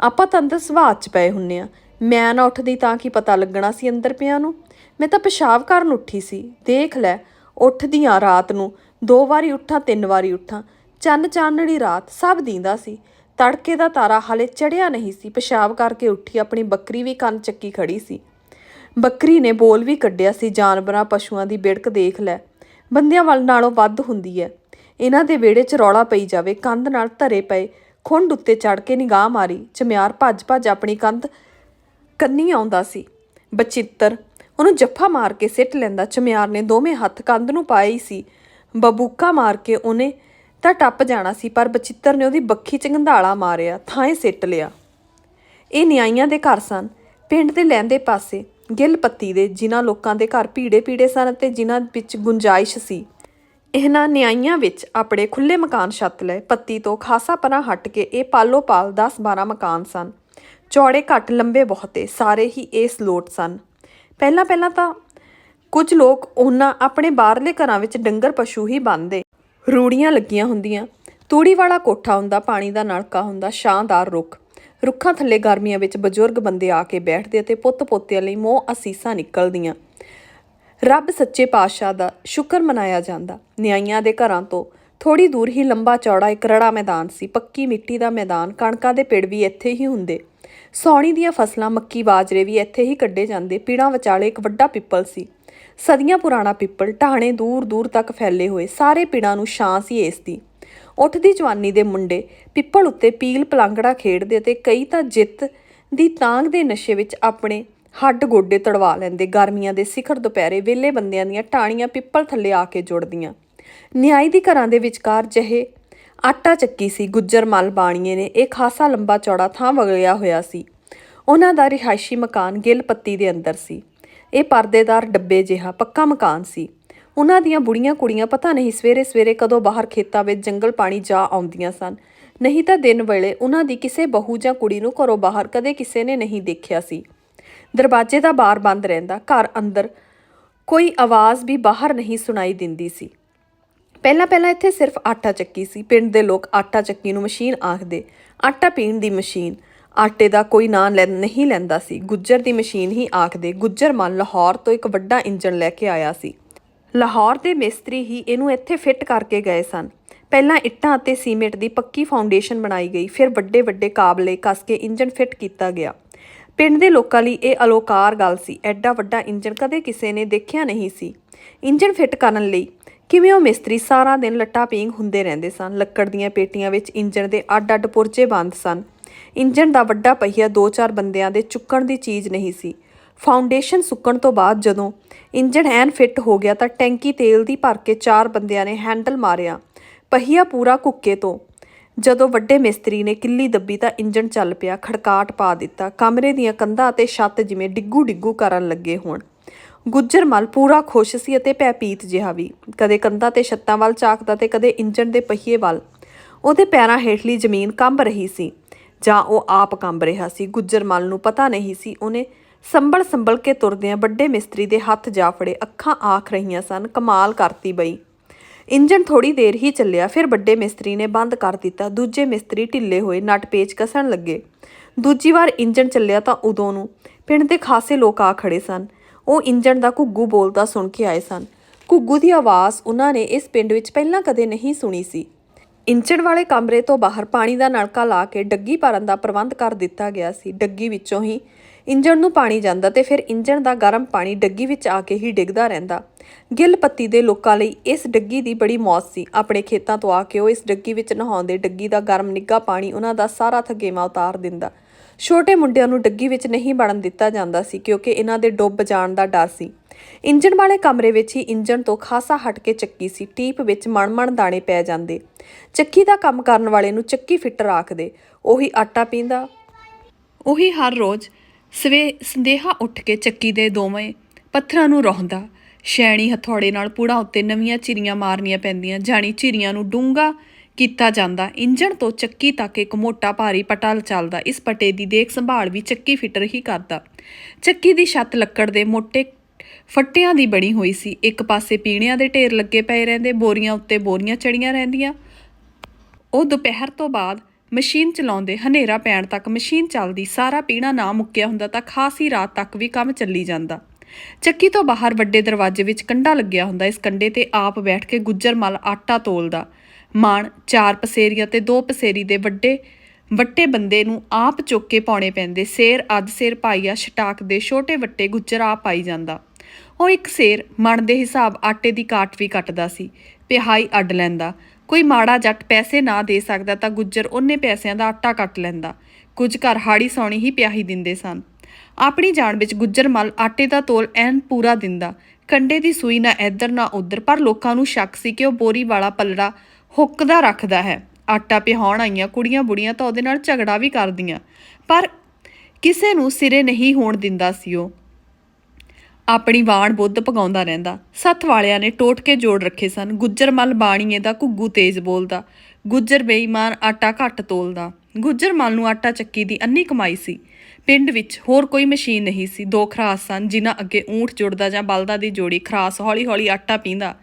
ਆਪਾਂ ਤਾਂ ਅੰਦਰ ਸਵਾਦ ਚ ਪਏ ਹੁੰਨੇ ਆ। ਮੈਂ ਨਾ ਉੱਠਦੀ ਤਾਂ ਕੀ ਪਤਾ ਲੱਗਣਾ ਸੀ ਅੰਦਰ ਪਿਆ ਨੂੰ? ਮੈਂ ਤਾਂ ਪਿਸ਼ਾਬ ਕਰਨ ਉੱਠੀ ਸੀ। ਦੇਖ ਲੈ, ਉੱਠਦੀਆਂ ਰਾਤ ਨੂੰ, ਦੋ ਵਾਰੀ ਉੱਠਾਂ, ਤਿੰਨ ਵਾਰੀ ਉੱਠਾਂ। ਚੰਨ ਚਾਨਣੀ ਰਾਤ ਸਭ ਦੀਂਦਾ ਸੀ। ਤੜਕੇ ਦਾ ਤਾਰਾ ਹਾਲੇ ਚੜਿਆ ਨਹੀਂ ਸੀ। ਪਿਸ਼ਾਬ ਕਰਕੇ ਉੱਠੀ, ਆਪਣੀ ਬੱਕਰੀ ਵੀ ਕੰਨ ਚੱਕੀ ਖੜੀ ਸੀ। ਬੱਕਰੀ ਨੇ ਬੋਲ ਵੀ ਕੱਢਿਆ ਸੀ, ਜਾਨਵਰਾਂ, ਪਸ਼ੂਆਂ ਦੀ ਬਿੜਕ ਦੇਖ ਲੈ। ਬੰਦਿਆਂ ਵੱਲ ਨਾਲੋਂ ਵੱਧ ਹੁੰਦੀ ਹੈ ਇਹਨਾਂ ਦੇ ਵਿਹੜੇ 'ਚ ਰੌਲਾ ਪਈ ਜਾਵੇ, ਕੰਧ ਨਾਲ ਧਰੇ ਪਏ, ਖੁੰਡ ਉੱਤੇ ਚੜ ਕੇ ਨਿਗਾਹ ਮਾਰੀ। ਚਮਿਆਰ ਭੱਜ ਭੱਜ ਆਪਣੀ ਕੰਧ ਕੰਨੀ ਆਉਂਦਾ ਸੀ। ਬਚਿੱਤਰ, ਉਹਨੂੰ ਜੱਫਾ ਮਾਰ ਕੇ ਸਿੱਟ ਲੈਂਦਾ। ਚਮਿਆਰ ਨੇ ਦੋਵੇਂ ਹੱਥ ਕੰਧ ਨੂੰ ਪਾਏ ਹੀ ਸੀ। ਬਬੂਕਾ ਮਾਰ ਕੇ ਉਹਨੇ ਤਾਂ ਟੱਪ ਜਾਣਾ ਸੀ, ਪਰ ਬਚਿੱਤਰ ਨੇ ਉਹਦੀ ਬੱਖੀ 'ਚ ਗੰਧਾਲਾ ਮਾਰਿਆ ਥਾਂ ਸਿੱਟ ਲਿਆ। ਇਹ ਨਿਆਈਆਂ ਦੇ ਘਰ ਸਨ। ਪਿੰਡ ਦੇ ਲੈਂਦੇ ਪਾਸੇ ਗਿੱਲ ਪੱਤੀ ਦੇ, ਜਿਨ੍ਹਾਂ ਲੋਕਾਂ ਦੇ ਘਰ ਭੀੜੇ ਭੀੜੇ ਸਨ ਤੇ ਜਿਨ੍ਹਾਂ ਵਿੱਚ ਗੁੰਜਾਇਸ਼ ਸੀ। ਇਹਨਾਂ ਨਿਆਈਆਂ ਵਿੱਚ ਆਪਣੇ ਖੁੱਲੇ ਮਕਾਨ ਛੱਤ ਲਏ। ਪੱਤੀ ਤੋਂ ਖਾਸਾ ਪਰਾਂ ਹਟ ਕੇ ਇਹ ਪਾਲੋ ਪਾਲ 10-12 ਮਕਾਨ ਸਨ। ਚੌੜੇ ਘੱਟ, ਲੰਬੇ ਬਹੁਤੇ, ਸਾਰੇ ਹੀ ਇਸ ਲੋਟ ਸਨ। ਪਹਿਲਾਂ ਪਹਿਲਾਂ ਤਾਂ ਕੁਝ ਲੋਕ ਉਹਨਾਂ ਆਪਣੇ ਬਾਹਰਲੇ ਘਰਾਂ ਵਿੱਚ ਡੰਗਰ ਪਸ਼ੂ ਹੀ ਬੰਨਦੇ ਰੂੜੀਆਂ ਲੱਗੀਆਂ ਹੁੰਦੀਆਂ। ਤੂੜੀ ਵਾਲਾ ਕੋਠਾ ਹੁੰਦਾ, ਪਾਣੀ ਦਾ ਨਲਕਾ ਹੁੰਦਾ, ਸ਼ਾਨਦਾਰ ਰੁੱਖ। ਰੁੱਖਾਂ ਥੱਲੇ ਗਰਮੀਆਂ ਵਿੱਚ ਬਜ਼ੁਰਗ ਬੰਦੇ ਆ ਕੇ ਬੈਠਦੇ ਅਤੇ ਪੁੱਤ ਪੋਤਿਆਂ ਲਈ ਮੋਹ ਅਸੀਸਾਂ ਨਿਕਲਦੀਆਂ। ਰੱਬ ਸੱਚੇ ਪਾਤਸ਼ਾਹ ਦਾ ਸ਼ੁਕਰ ਮਨਾਇਆ ਜਾਂਦਾ। ਨਿਆਈਆਂ ਦੇ ਘਰਾਂ ਤੋਂ ਥੋੜੀ ਦੂਰ ਹੀ ਲੰਬਾ ਚੌੜਾ ਇੱਕ ਰੜਾ ਮੈਦਾਨ ਸੀ। ਪੱਕੀ ਮਿੱਟੀ ਦਾ ਮੈਦਾਨ, ਕਣਕਾਂ ਦੇ ਪਿੜ ਵੀ ਇੱਥੇ ਹੀ ਹੁੰਦੇ। ਸੌਣੀ ਦੀਆਂ ਫਸਲਾਂ, ਮੱਕੀ, ਬਾਜਰੇ ਵੀ ਇੱਥੇ ਹੀ ਕੱਢੇ ਜਾਂਦੇ। ਪੀੜਾਂ ਵਿਚਾਲੇ ਇੱਕ ਵੱਡਾ ਪਿੱਪਲ ਸੀ। ਸਦੀਆਂ ਪੁਰਾਣਾ ਪਿੱਪਲ ਢਾਣੇ ਦੂਰ ਦੂਰ ਤੱਕ ਫੈਲੇ ਹੋਏ ਸਾਰੇ ਪਿੜਾਂ ਨੂੰ ਛਾਂ ਸੀ ਇਸ ਦੀ। ਉੱਠਦੀ ਜਵਾਨੀ ਦੇ ਮੁੰਡੇ ਪਿੱਪਲ ਉੱਤੇ ਪੀਲ ਪਲਾਂਗੜਾ ਖੇਡਦੇ ਤੇ ਕਈ ਤਾਂ ਜਿੱਤ ਦੀ ਤਾਂਗ ਦੇ ਨਸ਼ੇ ਵਿੱਚ ਆਪਣੇ ਹੱਡ ਗੋਡੇ ਤੜਵਾ ਲੈਂਦੇ। ਗਰਮੀਆਂ ਦੇ ਸਿਖਰ ਦੁਪਹਿਰੇ ਵੇਲੇ ਬੰਦਿਆਂ ਦੀਆਂ ਟਾਣੀਆਂ ਪਿੱਪਲ ਥੱਲੇ ਆ ਕੇ ਜੁੜਦੀਆਂ। ਨਿਆਈ ਦੀ ਘਰਾਂ ਦੇ ਵਿਚਕਾਰ ਜਹੇ ਆਟਾ ਚੱਕੀ ਸੀ, ਗੁੱਜਰ ਮਲ ਬਾਣੀਏ ਨੇ, ਇਹ ਖਾਸਾ ਲੰਬਾ ਚੌੜਾ ਥਾਂ ਵਗਲਿਆ ਹੋਇਆ ਸੀ। ਉਹਨਾਂ ਦਾ ਰਿਹਾਇਸ਼ੀ ਮਕਾਨ ਗਿੱਲ ਪੱਤੀ ਦੇ ਅੰਦਰ ਸੀ। ਇਹ ਪਰਦੇਦਾਰ ਡੱਬੇ ਜਿਹਾ, ਪੱਕਾ ਮਕਾਨ ਸੀ। ਉਹਨਾਂ ਦੀਆਂ ਬੁੜੀਆਂ ਕੁੜੀਆਂ ਪਤਾ ਨਹੀਂ ਸਵੇਰੇ ਸਵੇਰੇ ਕਦੋਂ ਬਾਹਰ ਖੇਤਾਂ ਵਿੱਚ ਜੰਗਲ ਪਾਣੀ ਜਾ ਆਉਂਦੀਆਂ ਸਨ। ਨਹੀਂ ਤਾਂ ਦਿਨ ਵੇਲੇ ਉਹਨਾਂ ਦੀ ਕਿਸੇ ਬਹੂ ਜਾਂ ਕੁੜੀ ਨੂੰ ਘਰੋਂ ਬਾਹਰ ਕਦੇ ਕਿਸੇ ਨੇ ਨਹੀਂ ਦੇਖਿਆ ਸੀ। ਦਰਵਾਜ਼ੇ ਦਾ ਬਾਰ ਬੰਦ ਰਹਿੰਦਾ, ਘਰ ਅੰਦਰ ਕੋਈ ਆਵਾਜ਼ ਵੀ ਬਾਹਰ ਨਹੀਂ ਸੁਣਾਈ ਦਿੰਦੀ ਸੀ। ਪਹਿਲਾਂ ਪਹਿਲਾਂ ਇੱਥੇ ਸਿਰਫ ਆਟਾ ਚੱਕੀ ਸੀ। ਪਿੰਡ ਦੇ ਲੋਕ ਆਟਾ ਚੱਕੀ ਨੂੰ ਮਸ਼ੀਨ ਆਖਦੇ। ਆਟਾ ਪੀਣ ਦੀ ਮਸ਼ੀਨ। ਆਟੇ ਦਾ ਕੋਈ ਨਾਂ ਲੈ, ਨਹੀਂ ਲੈਂਦਾ ਸੀ। ਗੁੱਜਰ ਦੀ ਮਸ਼ੀਨ ਹੀ ਆਖਦੇ ਗੁੱਜਰ ਮਨ ਲਾਹੌਰ ਤੋਂ ਇੱਕ ਵੱਡਾ ਇੰਜਣ ਲੈ ਕੇ ਆਇਆ ਸੀ। ਲਾਹੌਰ ਦੇ ਮਿਸਤਰੀ ਹੀ ਇਹਨੂੰ ਇੱਥੇ ਫਿੱਟ ਕਰਕੇ ਗਏ ਸਨ। ਪਹਿਲਾਂ ਇੱਟਾਂ ਅਤੇ ਸੀਮੈਂਟ ਦੀ ਪੱਕੀ ਫਾਊਂਡੇਸ਼ਨ ਬਣਾਈ ਗਈ, ਫਿਰ ਵੱਡੇ ਵੱਡੇ ਕਾਬਲੇ ਕੱਸ ਕੇ ਇੰਜਣ ਫਿੱਟ ਕੀਤਾ ਗਿਆ। ਪਿੰਡ ਦੇ ਲੋਕਾਂ ਲਈ ਇਹ ਅਲੋਕਾਰ ਗੱਲ ਸੀ। ਐਡਾ ਵੱਡਾ ਇੰਜਣ ਕਦੇ ਕਿਸੇ ਨੇ ਦੇਖਿਆ ਨਹੀਂ ਸੀ। ਇੰਜਣ ਫਿੱਟ ਕਰਨ ਲਈ ਕਿਵੇਂ ਉਹ ਮਿਸਤਰੀ ਸਾਰਾ ਦਿਨ ਲੱਟਾ ਪੀਂਗ ਹੁੰਦੇ ਰਹਿੰਦੇ ਸਨ। ਲੱਕੜ ਦੀਆਂ ਪੇਟੀਆਂ ਵਿੱਚ ਇੰਜਣ ਦੇ ਅੱਡ-ਅੱਡ ਪੁਰਜੇ ਬੰਦ ਸਨ। ਇੰਜਣ ਦਾ ਵੱਡਾ ਪਹੀਆ ਦੋ ਚਾਰ ਬੰਦਿਆਂ ਦੇ ਚੁੱਕਣ ਦੀ ਚੀਜ਼ ਨਹੀਂ ਸੀ। ਫਾਊਂਡੇਸ਼ਨ ਸੁੱਕਣ ਤੋਂ ਬਾਅਦ ਜਦੋਂ ਇੰਜਣ ਐਨ ਫਿੱਟ ਹੋ ਗਿਆ ਤਾਂ ਟੈਂਕੀ ਤੇਲ ਦੀ ਭਰ ਕੇ ਚਾਰ ਬੰਦਿਆਂ ਨੇ ਹੈਂਡਲ ਮਾਰਿਆ। ਪਹੀਆ ਪੂਰਾ ਕੁੱਕੇ ਤੋਂ। ਜਦੋਂ ਵੱਡੇ ਮਿਸਤਰੀ ਨੇ ਕਿੱਲੀ ਦੱਬੀ ਤਾਂ ਇੰਜਣ ਚੱਲ ਪਿਆ, ਖੜਕਾਟ ਪਾ ਦਿੱਤਾ। ਕਮਰੇ ਦੀਆਂ ਕੰਧਾਂ ਅਤੇ ਛੱਤ ਜਿਵੇਂ ਡਿੱਗੂ ਡਿੱਗੂ ਕਰਨ ਲੱਗੇ ਹੋਣ। ਗੁੱਜਰ ਮਲ ਪੂਰਾ ਖੁਸ਼ ਸੀ ਅਤੇ ਭੈਪੀਤ ਜਿਹਾ ਵੀ। ਕਦੇ ਕੰਧਾਂ ਤੇ ਛੱਤਾਂ ਵੱਲ ਝਾਕਦਾ ਤੇ ਕਦੇ ਇੰਜਣ ਦੇ ਪਹੀਏ ਵੱਲ। ਉਹਦੇ ਪੈਰਾਂ ਹੇਠਲੀ ਜ਼ਮੀਨ ਕੰਬ ਰਹੀ ਸੀ। ਜਾਂ ਉਹ ਆਪ ਕੰਬ ਰਿਹਾ ਸੀ। ਗੁੱਜਰਮਲ ਨੂੰ ਪਤਾ ਨਹੀਂ ਸੀ। ਉਹਨੇ ਸੰਭਲ ਸੰਭਲ ਕੇ ਤੁਰਦਿਆਂ ਵੱਡੇ ਮਿਸਤਰੀ ਦੇ ਹੱਥ ਜਾ ਫੜੇ। ਅੱਖਾਂ ਆਖ ਰਹੀਆਂ ਸਨ। ਕਮਾਲ ਕਰਤੀ ਬਈ। ਇੰਜਣ ਥੋੜੀ ਦੇਰ ਹੀ ਚੱਲਿਆ। ਫਿਰ ਵੱਡੇ ਮਿਸਤਰੀ ਨੇ ਬੰਦ ਕਰ ਦਿੱਤਾ। ਦੂਜੇ ਮਿਸਤਰੀ ਢਿੱਲੇ ਹੋਏ, ਨਟ ਪੇਚ ਕਸਣ ਲੱਗੇ। ਦੂਜੀ ਵਾਰ ਇੰਜਣ ਚੱਲਿਆ ਤਾਂ ਉਦੋਂ ਨੂੰ ਪਿੰਡ ਦੇ ਖਾਸੇ ਲੋਕ ਆ ਖੜੇ ਸਨ। ਉਹ ਇੰਜਣ ਦਾ ਘੁੱਗੂ ਬੋਲਦਾ ਸੁਣ ਕੇ ਆਏ ਸਨ। ਘੁੱਗੂ ਦੀ ਆਵਾਜ਼ ਉਹਨਾਂ ਨੇ ਇਸ ਪਿੰਡ ਵਿੱਚ ਪਹਿਲਾਂ ਕਦੇ ਨਹੀਂ ਸੁਣੀ ਸੀ। ਇੰਜਣ ਵਾਲੇ ਕਮਰੇ ਤੋਂ ਬਾਹਰ ਪਾਣੀ ਦਾ ਨਲਕਾ ਲਾ ਕੇ ਡੱਗੀ ਭਰਨ ਦਾ ਪ੍ਰਬੰਧ ਕਰ ਦਿੱਤਾ ਗਿਆ ਸੀ। ਡੱਗੀ ਵਿੱਚੋਂ ਹੀ ਇੰਜਣ ਨੂੰ ਪਾਣੀ ਜਾਂਦਾ ਤੇ ਫਿਰ ਇੰਜਣ ਦਾ ਗਰਮ ਪਾਣੀ ਡੱਗੀ ਵਿੱਚ ਆ ਕੇ ਹੀ ਡਿੱਗਦਾ ਰਹਿੰਦਾ। ਗਿੱਲ ਪੱਤੀ ਦੇ ਲੋਕਾਂ ਲਈ ਇਸ ਡੱਗੀ ਦੀ ਬੜੀ ਮੌਤ ਸੀ। ਆਪਣੇ ਖੇਤਾਂ ਤੋਂ ਆ ਕੇ ਉਹ ਇਸ ਡੱਗੀ ਵਿੱਚ ਨਹਾਉਂਦੇ ਡੱਗੀ ਦਾ ਗਰਮ ਨਿੱਘਾ ਪਾਣੀ ਉਹਨਾਂ ਦਾ ਸਾਰਾ ਥਕੇਵਾ ਉਤਾਰ ਦਿੰਦਾ। ਛੋਟੇ ਮੁੰਡਿਆਂ ਨੂੰ ਡੱਗੀ ਵਿੱਚ ਨਹੀਂ ਵੜਨ ਦਿੱਤਾ ਜਾਂਦਾ ਸੀ ਕਿਉਂਕਿ ਇਹਨਾਂ ਦੇ ਡੁੱਬ ਜਾਣ ਦਾ ਡਰ ਸੀ। ਇੰਜਣ ਵਾਲੇ ਕਮਰੇ ਵਿੱਚ ਹੀ ਇੰਜਣ ਤੋਂ ਖਾਸਾ ਹਟ ਕੇ ਚੱਕੀ ਸੀ। ਟੀਪ ਵਿੱਚ ਮਣਮਣ ਦਾਣੇ ਪੈ ਜਾਂਦੇ। ਚੱਕੀ ਦਾ ਕੰਮ ਕਰਨ ਵਾਲੇ ਨੂੰ ਚੱਕੀ ਫਿੱਟ ਰੱਖਦੇ। ਉਹੀ ਆਟਾ ਪੀਂਦਾ। ਉਹੀ ਹਰ ਰੋਜ਼ ਸਵੇ ਸੰਦੇਹਾ ਉੱਠ ਕੇ ਚੱਕੀ ਦੇ ਦੋਵੇਂ ਪੱਥਰਾਂ ਨੂੰ ਰੋਂਦਾ। ਸ਼ੈਣੀ ਹਥੌੜੇ ਨਾਲ ਪੂੜਾ ਉੱਤੇ ਨਵੀਆਂ ਚਿਰੀਆਂ ਮਾਰਨੀਆਂ ਪੈਂਦੀਆਂ, ਜਾਣੀ ਚਿਰੀਆਂ ਨੂੰ ਡੂੰਗਾ ਕੀਤਾ ਜਾਂਦਾ। ਇੰਜਣ ਤੋਂ ਚੱਕੀ ਤੱਕ ਇੱਕ ਮੋਟਾ ਭਾਰੀ ਪਟਾ ਚੱਲਦਾ। ਇਸ ਪਟੇ ਦੀ ਦੇਖ ਸੰਭਾਲ ਵੀ ਚੱਕੀ ਫਿੱਟਰ ਹੀ ਕਰਦਾ। ਚੱਕੀ ਦੀ ਛੱਤ ਲੱਕੜ ਦੇ ਮੋਟੇ ਫੱਟਿਆਂ ਦੀ ਬਣੀ ਹੋਈ ਸੀ। ਇੱਕ ਪਾਸੇ ਪੀਣਿਆਂ ਦੇ ਢੇਰ ਲੱਗੇ ਪਏ ਰਹਿੰਦੇ, ਬੋਰੀਆਂ ਉੱਤੇ ਬੋਰੀਆਂ ਚੜੀਆਂ ਰਹਿੰਦੀਆਂ। ਉਹ ਦੁਪਹਿਰ ਤੋਂ ਬਾਅਦ ਮਸ਼ੀਨ ਚਲਾਉਂਦੇ ਹਨੇਰਾ ਪੈਣ ਤੱਕ ਮਸ਼ੀਨ ਚੱਲਦੀ, ਸਾਰਾ ਪੀਣਾ ਨਾ ਮੁੱਕਿਆ ਹੁੰਦਾ ਤਾਂ ਖਾਸੀ ਰਾਤ ਤੱਕ ਵੀ ਕੰਮ ਚੱਲੀ ਜਾਂਦਾ। ਚੱਕੀ ਤੋਂ ਬਾਹਰ ਵੱਡੇ ਦਰਵਾਜ਼ੇ ਵਿੱਚ ਕੰਡਾ ਲੱਗਿਆ ਹੁੰਦਾ। ਇਸ ਕੰਡੇ ਤੇ ਆਪ ਬੈਠ ਕੇ ਗੁੱਜਰ ਮਲ ਆਟਾ ਤੋਲਦਾ। ਮਾਣ ਚਾਰ ਪਸੇਰੀਆਂ ਤੇ ਦੋ ਪਸੇਰੀ ਦੇ ਵੱਡੇ, ਵੱਟੇ ਬੰਦੇ ਨੂੰ ਆਪ ਚੁੱਕ ਕੇ ਪਾਉਣੇ ਪੈਂਦੇ। ਸੇਰ, ਅੱਧ ਸੇਰ ਪਾਈਆ, ਛਟਾਕ ਦੇ ਛੋਟੇ ਵੱਟੇ ਗੁੱਜਰ ਆਪ ਪਾਈ ਜਾਂਦਾ। ਉਹ ਇੱਕ ਸੇਰ ਮਣ ਦੇ ਹਿਸਾਬ ਆਟੇ ਦੀ ਕਾਟ ਵੀ ਕੱਟਦਾ ਸੀ ਪਿਹਾਈ ਅੱਡ ਲੈਂਦਾ। ਕੋਈ ਮਾੜਾ ਜੱਟ ਪੈਸੇ ਨਾ ਦੇ ਸਕਦਾ ਤਾਂ ਗੁੱਜਰ ਉਹਨੇ ਪੈਸਿਆਂ ਦਾ ਆਟਾ ਕੱਟ ਲੈਂਦਾ। ਕੁਝ ਘਰ ਹਾੜੀ ਸੌਣੀ ਹੀ ਪਿਆਹੀ ਦਿੰਦੇ ਸਨ। ਆਪਣੀ ਜਾਨ ਵਿੱਚ ਗੁੱਜਰ ਮਲ ਆਟੇ ਦਾ ਤੋਲ ਐਨ ਪੂਰਾ ਦਿੰਦਾ। ਕੰਡੇ ਦੀ ਸੂਈ ਨਾ ਇੱਧਰ ਨਾ ਉੱਧਰ, ਪਰ ਲੋਕਾਂ ਨੂੰ ਸ਼ੱਕ ਸੀ ਕਿ ਉਹ ਬੋਰੀ ਵਾਲਾ ਪਲੜਾ ਹੁੱਕਦਾ ਰੱਖਦਾ ਹੈ। ਆਟਾ ਪਿਹਾਉਣ ਆਈਆਂ ਕੁੜੀਆਂ ਬੁੜੀਆਂ ਤਾਂ ਉਹਦੇ ਨਾਲ ਝਗੜਾ ਵੀ ਕਰਦੀਆਂ, ਪਰ ਕਿਸੇ ਨੂੰ ਸਿਰੇ ਨਹੀਂ ਹੋਣ ਦਿੰਦਾ ਸੀ ਉਹ। ਆਪਣੀ ਵਾਣ ਬੁੱਧ ਪਗਾਉਂਦਾ ਰਹਿੰਦਾ। ਸੱਤ ਵਾਲਿਆਂ ਨੇ ਟੋਟ ਕੇ ਜੋੜ ਰੱਖੇ ਸਨ। ਗੁੱਜਰ ਮਲ ਬਾਣੀਏ ਦਾ ਘੁੱਗੂ ਤੇਜ਼ ਬੋਲਦਾ। ਗੁੱਜਰ ਬੇਈਮਾਨ ਆਟਾ ਘੱਟ ਤੋਲਦਾ। ਗੁੱਜਰ ਮਲ ਨੂੰ ਆਟਾ ਚੱਕੀ ਦੀ ਅੰਨੀ ਕਮਾਈ ਸੀ। ਪਿੰਡ ਵਿੱਚ ਹੋਰ ਕੋਈ ਮਸ਼ੀਨ ਨਹੀਂ ਸੀ। ਦੋ ਖਰਾਸ ਸਨ, ਜਿਨ੍ਹਾਂ ਅੱਗੇ ਊਂਠ ਜੁੜਦਾ ਜਾਂ ਬਲਦਾ ਦੀ ਜੋੜੀ ਖਰਾਸ ਹੌਲੀ-ਹੌਲੀ ਆਟਾ ਪੀਂਦਾ।